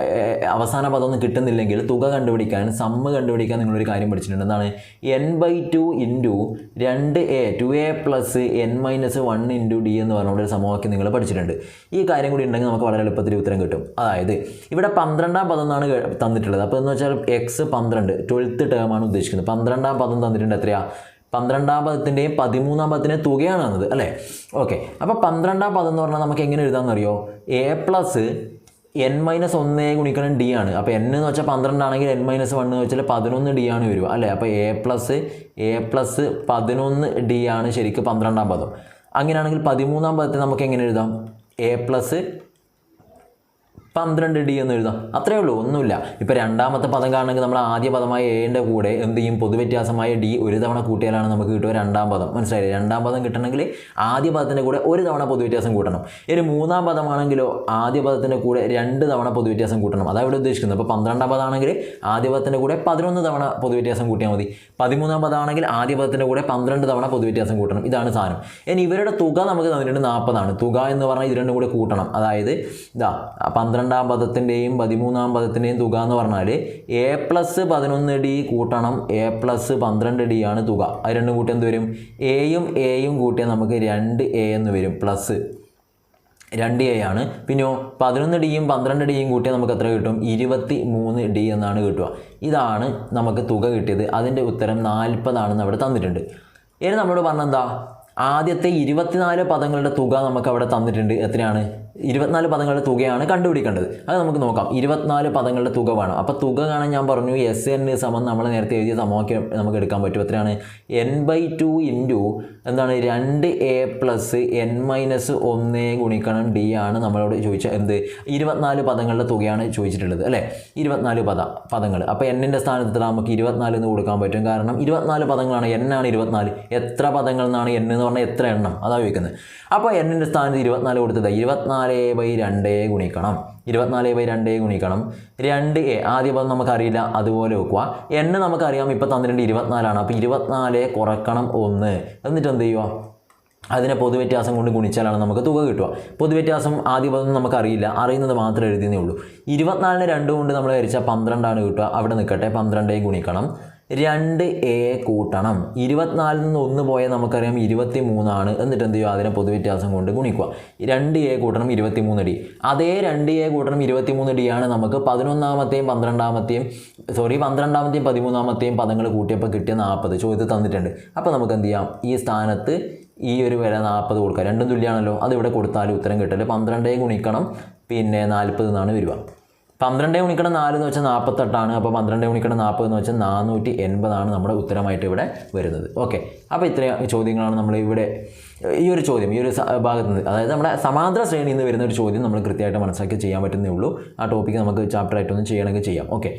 അവസാന പദം കിട്ടുന്നില്ലെങ്കിൽ തുക കണ്ടുപിടിക്കാൻ സമ്മ് കണ്ടുപിടിക്കാൻ നിങ്ങളൊരു കാര്യം പഠിച്ചിട്ടുണ്ട്. എന്താണ്? എൻ ബൈ ടു ഇന്റു രണ്ട് A two A plus N minus one into D എന്ന് പറഞ്ഞ ഒരു സമവാക്യം നിങ്ങൾ പഠിച്ചിട്ടുണ്ട്. ഈ കാര്യം കൂടി ഉണ്ടെങ്കിൽ നമുക്ക് വളരെ എളുപ്പത്തിൽ ഉത്തരം കിട്ടും. അതായത് ഇവിടെ പന്ത്രണ്ടാം പദം എന്നാണ് തന്നിട്ടുള്ളത്. അപ്പോൾ എന്ന് വെച്ചാൽ എക്സ് പന്ത്രണ്ട് ട്വൽത്ത് ടേമാണ് ഉദ്ദേശിക്കുന്നത്. പന്ത്രണ്ടാം പദം തന്നിട്ടുണ്ട് എത്രയാ? പന്ത്രണ്ടാം പദത്തിന്റെയും പതിമൂന്നാം പദത്തിന്റെ തുകയാണ് തന്നത് അല്ലേ? ഓക്കെ അപ്പോൾ പന്ത്രണ്ടാം പദം എന്ന് പറഞ്ഞാൽ നമുക്ക് എങ്ങനെ എഴുതാമെന്നറിയോ? എ പ്ലസ് എൻ മൈനസ് ഒന്ന് ഗുണിക്കണം ഡി ആണ്. അപ്പോൾ എൻ എന്ന് വെച്ചാൽ പന്ത്രണ്ടാണെങ്കിൽ എൻ മൈനസ് വൺ എന്ന് വെച്ചാൽ പതിനൊന്ന് ഡി ആണ് വരിക അല്ലേ? അപ്പോൾ എ പ്ലസ് എ പ്ലസ് പതിനൊന്ന് ഡി ആണ് ശരിക്കും പന്ത്രണ്ടാം പദം. അങ്ങനെയാണെങ്കിൽ പതിമൂന്നാം പദത്തെ നമുക്ക് എങ്ങനെ എഴുതാം? എ പ്ലസ് പന്ത്രണ്ട് ഡി എന്ന് എഴുതാം. അത്രേ ഉള്ളൂ ഒന്നുമില്ല. ഇപ്പോൾ രണ്ടാമത്തെ പദം കാണണമെങ്കിൽ നമ്മൾ ആദ്യ പദമായ എന്റെ കൂടെ എന്ത് ചെയ്യും? പൊതുവ്യത്യാസമായ ഡി ഒരു തവണ കൂട്ടിയാലാണ് നമുക്ക് കിട്ടുക രണ്ടാം പദം. മനസ്സിലായി രണ്ടാം പദം കിട്ടണമെങ്കിൽ ആദ്യ പദത്തിന്റെ കൂടെ ഒരു തവണ പൊതുവ്യത്യാസം കൂട്ടണം. ഇനി മൂന്നാം പദമാണെങ്കിലോ ആദ്യ പദത്തിന്റെ കൂടെ രണ്ട് തവണ പൊതുവ്യത്യാസം കൂട്ടണം. അതാണ് ഇവിടെ ഉദ്ദേശിക്കുന്നത്. അപ്പോൾ പന്ത്രണ്ടാം പദമാണെങ്കിൽ ആദ്യ പദത്തിന്റെ കൂടെ പതിനൊന്ന് തവണ പൊതുവ്യത്യാസം കൂട്ടിയാൽ മതി. പതിമൂന്നാം പദമാണെങ്കിൽ ആദ്യ പദത്തിന്റെ കൂടെ പന്ത്രണ്ട് തവണ പൊതുവ്യത്യാസം കൂട്ടണം. ഇതാണ് സാധനം ഇനി ഇവരുടെ തുക നമുക്ക് തന്നിട്ടുണ്ട് നാൽപ്പതാണ്. തുക എന്ന് പറഞ്ഞാൽ ഇത് രണ്ടും കൂടെ കൂട്ടണം. അതായത് ഇതാ പന്ത്രണ്ടാം പദത്തിന്റെയും പതിമൂന്നാം പദത്തിന്റെയും തുക എന്ന് പറഞ്ഞാൽ എ പ്ലസ് പതിനൊന്ന് ഡി കൂട്ടണം. എ പ്ലസ് പന്ത്രണ്ട് ഡി ആണ് തുക. അത് രണ്ടും കൂട്ടി എന്ത് വരും? എയും എയും കൂട്ടിയാൽ നമുക്ക് രണ്ട് എ എന്ന് വരും പ്ലസ് രണ്ട് എ ആണ്. പിന്നെയോ പതിനൊന്ന് ഡിയും പന്ത്രണ്ട് ഡിയും കൂട്ടിയാൽ നമുക്ക് എത്ര കിട്ടും? ഇരുപത്തി മൂന്ന് ഡി എന്നാണ് കിട്ടുക. ഇതാണ് നമുക്ക് തുക കിട്ടിയത്. അതിന്റെ ഉത്തരം നാൽപ്പതാണെന്ന് അവിടെ തന്നിട്ടുണ്ട്. ഇനി നമ്മളോട് പറഞ്ഞെന്താ? ആദ്യത്തെ ഇരുപത്തിനാല് പദങ്ങളുടെ തുക നമുക്ക് അവിടെ തന്നിട്ടുണ്ട്. എത്രയാണ്? ഇരുപത്തിനാല് പദങ്ങളുടെ തുകയാണ് കണ്ടുപിടിക്കേണ്ടത്. അത് നമുക്ക് നോക്കാം. ഇരുപത്തിനാല് പദങ്ങളുടെ തുക വേണം. അപ്പോൾ തുക കാണാൻ ഞാൻ പറഞ്ഞു എസ് എൻ സമം നമ്മൾ നേരത്തെ എഴുതിയ സമവാക്യം നമുക്ക് എടുക്കാൻ പറ്റും. എത്രയാണ്? എൻ ബൈ ടു ഇന്റു എന്താണ്? രണ്ട് എ പ്ലസ് എൻ മൈനസ് ഒന്ന് ഗുണിക്കണം ഡി ആണ് നമ്മളോട് ചോദിച്ച എന്ത്? ഇരുപത്തിനാല് പദങ്ങളുടെ തുകയാണ് ചോദിച്ചിട്ടുള്ളത് അല്ലേ? ഇരുപത്തിനാല് പദ പദങ്ങൾ. അപ്പോൾ എന്നിന്റെ സ്ഥാനത്ത് നമുക്ക് ഇരുപത്തിനാല് എന്ന് കൊടുക്കാൻ പറ്റും? കാരണം ഇരുപത്തിനാല് പദങ്ങളാണ് ആണ് ഇരുപത്തിനാല്. എത്ര പദങ്ങൾ എന്നാണ് എൻ എന്ന് പറഞ്ഞാൽ എത്ര എണ്ണം? അതാണ് ചോദിക്കുന്നത്. അപ്പോൾ എന്നിന്റെ സ്ഥാനത്ത് ഇരുപത്തിനാല് കൊടുത്തത്. ഇരുപത്തിനാല് ബൈ രണ്ട് ഗുണിക്കണം. ഇരുപത്തിനാല് ബൈ രണ്ട് ഗുണിക്കണം. രണ്ട് എ ആദ്യ പദം നമുക്കറിയില്ല. അതുപോലെ വെക്കുക. എണ്ണ് നമുക്കറിയാം. ഇപ്പോൾ തന്നിട്ടുണ്ട് ഇരുപത്തിനാലാണ്. അപ്പോൾ ഇരുപത്തിനാല് കുറക്കണം ഒന്ന്. എന്നിട്ട് എന്ത് ചെയ്യുക? അതിനെ പൊതുവ്യത്യാസം കൊണ്ട് ഗുണിച്ചാലാണ് നമുക്ക് തുക കിട്ടുക. പൊതുവ്യത്യാസം ആദ്യ പദം നമുക്കറിയില്ല. അറിയുന്നത് മാത്രമേ എഴുതിയതേ ഉള്ളൂ. ഇരുപത്തിനാലിന് രണ്ട് കൊണ്ട് നമ്മൾ ഹരിച്ചാൽ പന്ത്രണ്ടാണ് കിട്ടുക. അവിടെ നിൽക്കട്ടെ. പന്ത്രണ്ടേ ഗുണിക്കണം. രണ്ട് എ കൂട്ടണം. ഇരുപത്തിനാലിൽ നിന്ന് ഒന്ന് പോയാൽ നമുക്കറിയാം ഇരുപത്തി മൂന്നാണ് എന്നിട്ട് എന്ത് ചെയ്യുക? അതിനെ പൊതുവ്യത്യാസം കൊണ്ട് ഗുണിക്കുക. രണ്ട് എ കൂട്ടണം ഇരുപത്തി മൂന്ന് ഡി അതേ രണ്ട് എ കൂട്ടണം ഇരുപത്തി മൂന്ന് ഡി ആണ് നമുക്ക് പതിനൊന്നാമത്തെയും പന്ത്രണ്ടാമത്തെയും സോറി പന്ത്രണ്ടാമത്തെയും പതിമൂന്നാമത്തെയും പദങ്ങൾ കൂട്ടിയപ്പോൾ കിട്ടിയ നാൽപ്പത്. ചോദ്യത്തിൽ തന്നിട്ടുണ്ട്. അപ്പോൾ നമുക്ക് എന്ത് ചെയ്യാം? ഈ സ്ഥാനത്ത് ഈ ഒരു വില നാൽപ്പത് കൊടുക്കുക. രണ്ടും തുല്യമാണല്ലോ. അത് ഇവിടെ കൊടുത്താൽ ഉത്തരം കിട്ടില്ല പന്ത്രണ്ടേ ഗുണിക്കണം. പിന്നെ നാൽപ്പത് എന്നാണ് വരിക. പന്ത്രണ്ടേ ഗുണിക്കണ നാല് എന്ന് വെച്ചാൽ നാൽപ്പത്തെട്ടാണ് അപ്പോൾ പന്ത്രണ്ട് ഗുണിക്കണ നാൽപ്പത് എന്ന് വെച്ചാൽ നാനൂറ്റി എൺപതാണ് നമ്മുടെ ഉത്തരമായിട്ട് ഇവിടെ വരുന്നത്. ഓക്കെ. അപ്പോൾ ഇത്രയും ചോദ്യങ്ങളാണ് നമ്മൾ ഇവിടെ ഈ ഒരു ചോദ്യം ഈ ഒരു ഭാഗത്ത് നിന്ന്. അതായത് നമ്മുടെ സമാന്തര ശ്രേണിയിൽ നിന്ന് വരുന്ന ഒരു ചോദ്യം നമ്മൾ കൃത്യമായിട്ട് മനസ്സിലാക്കി ചെയ്യാൻ പറ്റുന്നേ ഉള്ളൂ. ആ ടോപ്പിക്ക് നമുക്ക് ചാപ്റ്റർ ആയിട്ടൊന്നും ചെയ്യണമെങ്കിൽ ചെയ്യാം. ഓക്കെ.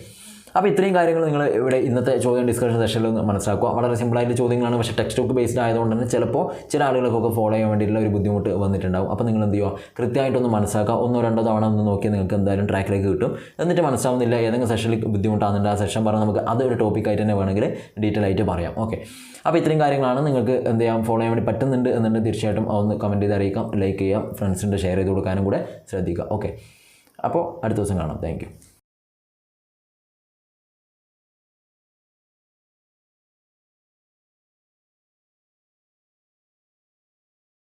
അപ്പോൾ ഇത്രയും കാര്യങ്ങൾ നിങ്ങൾ ഇവിടെ ഇന്നത്തെ ചോദ്യം ഡിസ്കഷൻ സെഷനിൽ മനസ്സിലാക്കുക. വളരെ സിമ്പിളായിട്ട് ചോദ്യങ്ങളാണ്. പക്ഷേ ടെക്സ്റ്റ് ബുക്ക് ബേസ്ഡ് ആയതുകൊണ്ട് തന്നെ ചിലപ്പോൾ ചില ആളുകൾക്കൊക്കെ ഫോളോ ചെയ്യാൻ വേണ്ടിയിട്ടുള്ള ഒരു ബുദ്ധിമുട്ട് വന്നിട്ടുണ്ടാവും. അപ്പോൾ നിങ്ങൾ എന്ത് ചെയ്യുക? കൃത്യമായിട്ടൊന്ന് മനസ്സിലാക്കുക. ഒന്നോ രണ്ടോ തവണ ഒന്ന് നോക്കിയാൽ നിങ്ങൾക്ക് എന്തായാലും ട്രാക്കിലേക്ക് കിട്ടും. എന്നിട്ട് മനസ്സിലാവുന്നില്ല ഏതെങ്കിലും സെഷനിൽ ബുദ്ധിമുട്ടാകുന്നുണ്ട്. ആ സെഷൻ പറഞ്ഞാൽ നമുക്ക് അതൊരു ടോപ്പിക്കായിട്ട് തന്നെ വേണമെങ്കിൽ ഡീറ്റെയിൽ ആയിട്ട് പറയാം. ഓക്കെ അപ്പോൾ ഇത്രയും കാര്യങ്ങളാണ്. നിങ്ങൾക്ക് എന്ത് ചെയ്യാം? ഫോളോ ചെയ്യാൻ വേണ്ടി പറ്റുന്നുണ്ട് എന്നുണ്ടെങ്കിൽ തീർച്ചയായിട്ടും ഒന്ന് കമന്റ് ചെയ്ത് അറിയിക്കാം. ലൈക്ക് ചെയ്യാം. ഫ്രണ്ട്സിന്റെ ഷെയർ ചെയ്ത് കൊടുക്കാനും കൂടെ ശ്രദ്ധിക്കുക. ഓക്കെ അപ്പോൾ അടുത്ത ദിവസം കാണാം. താങ്ക്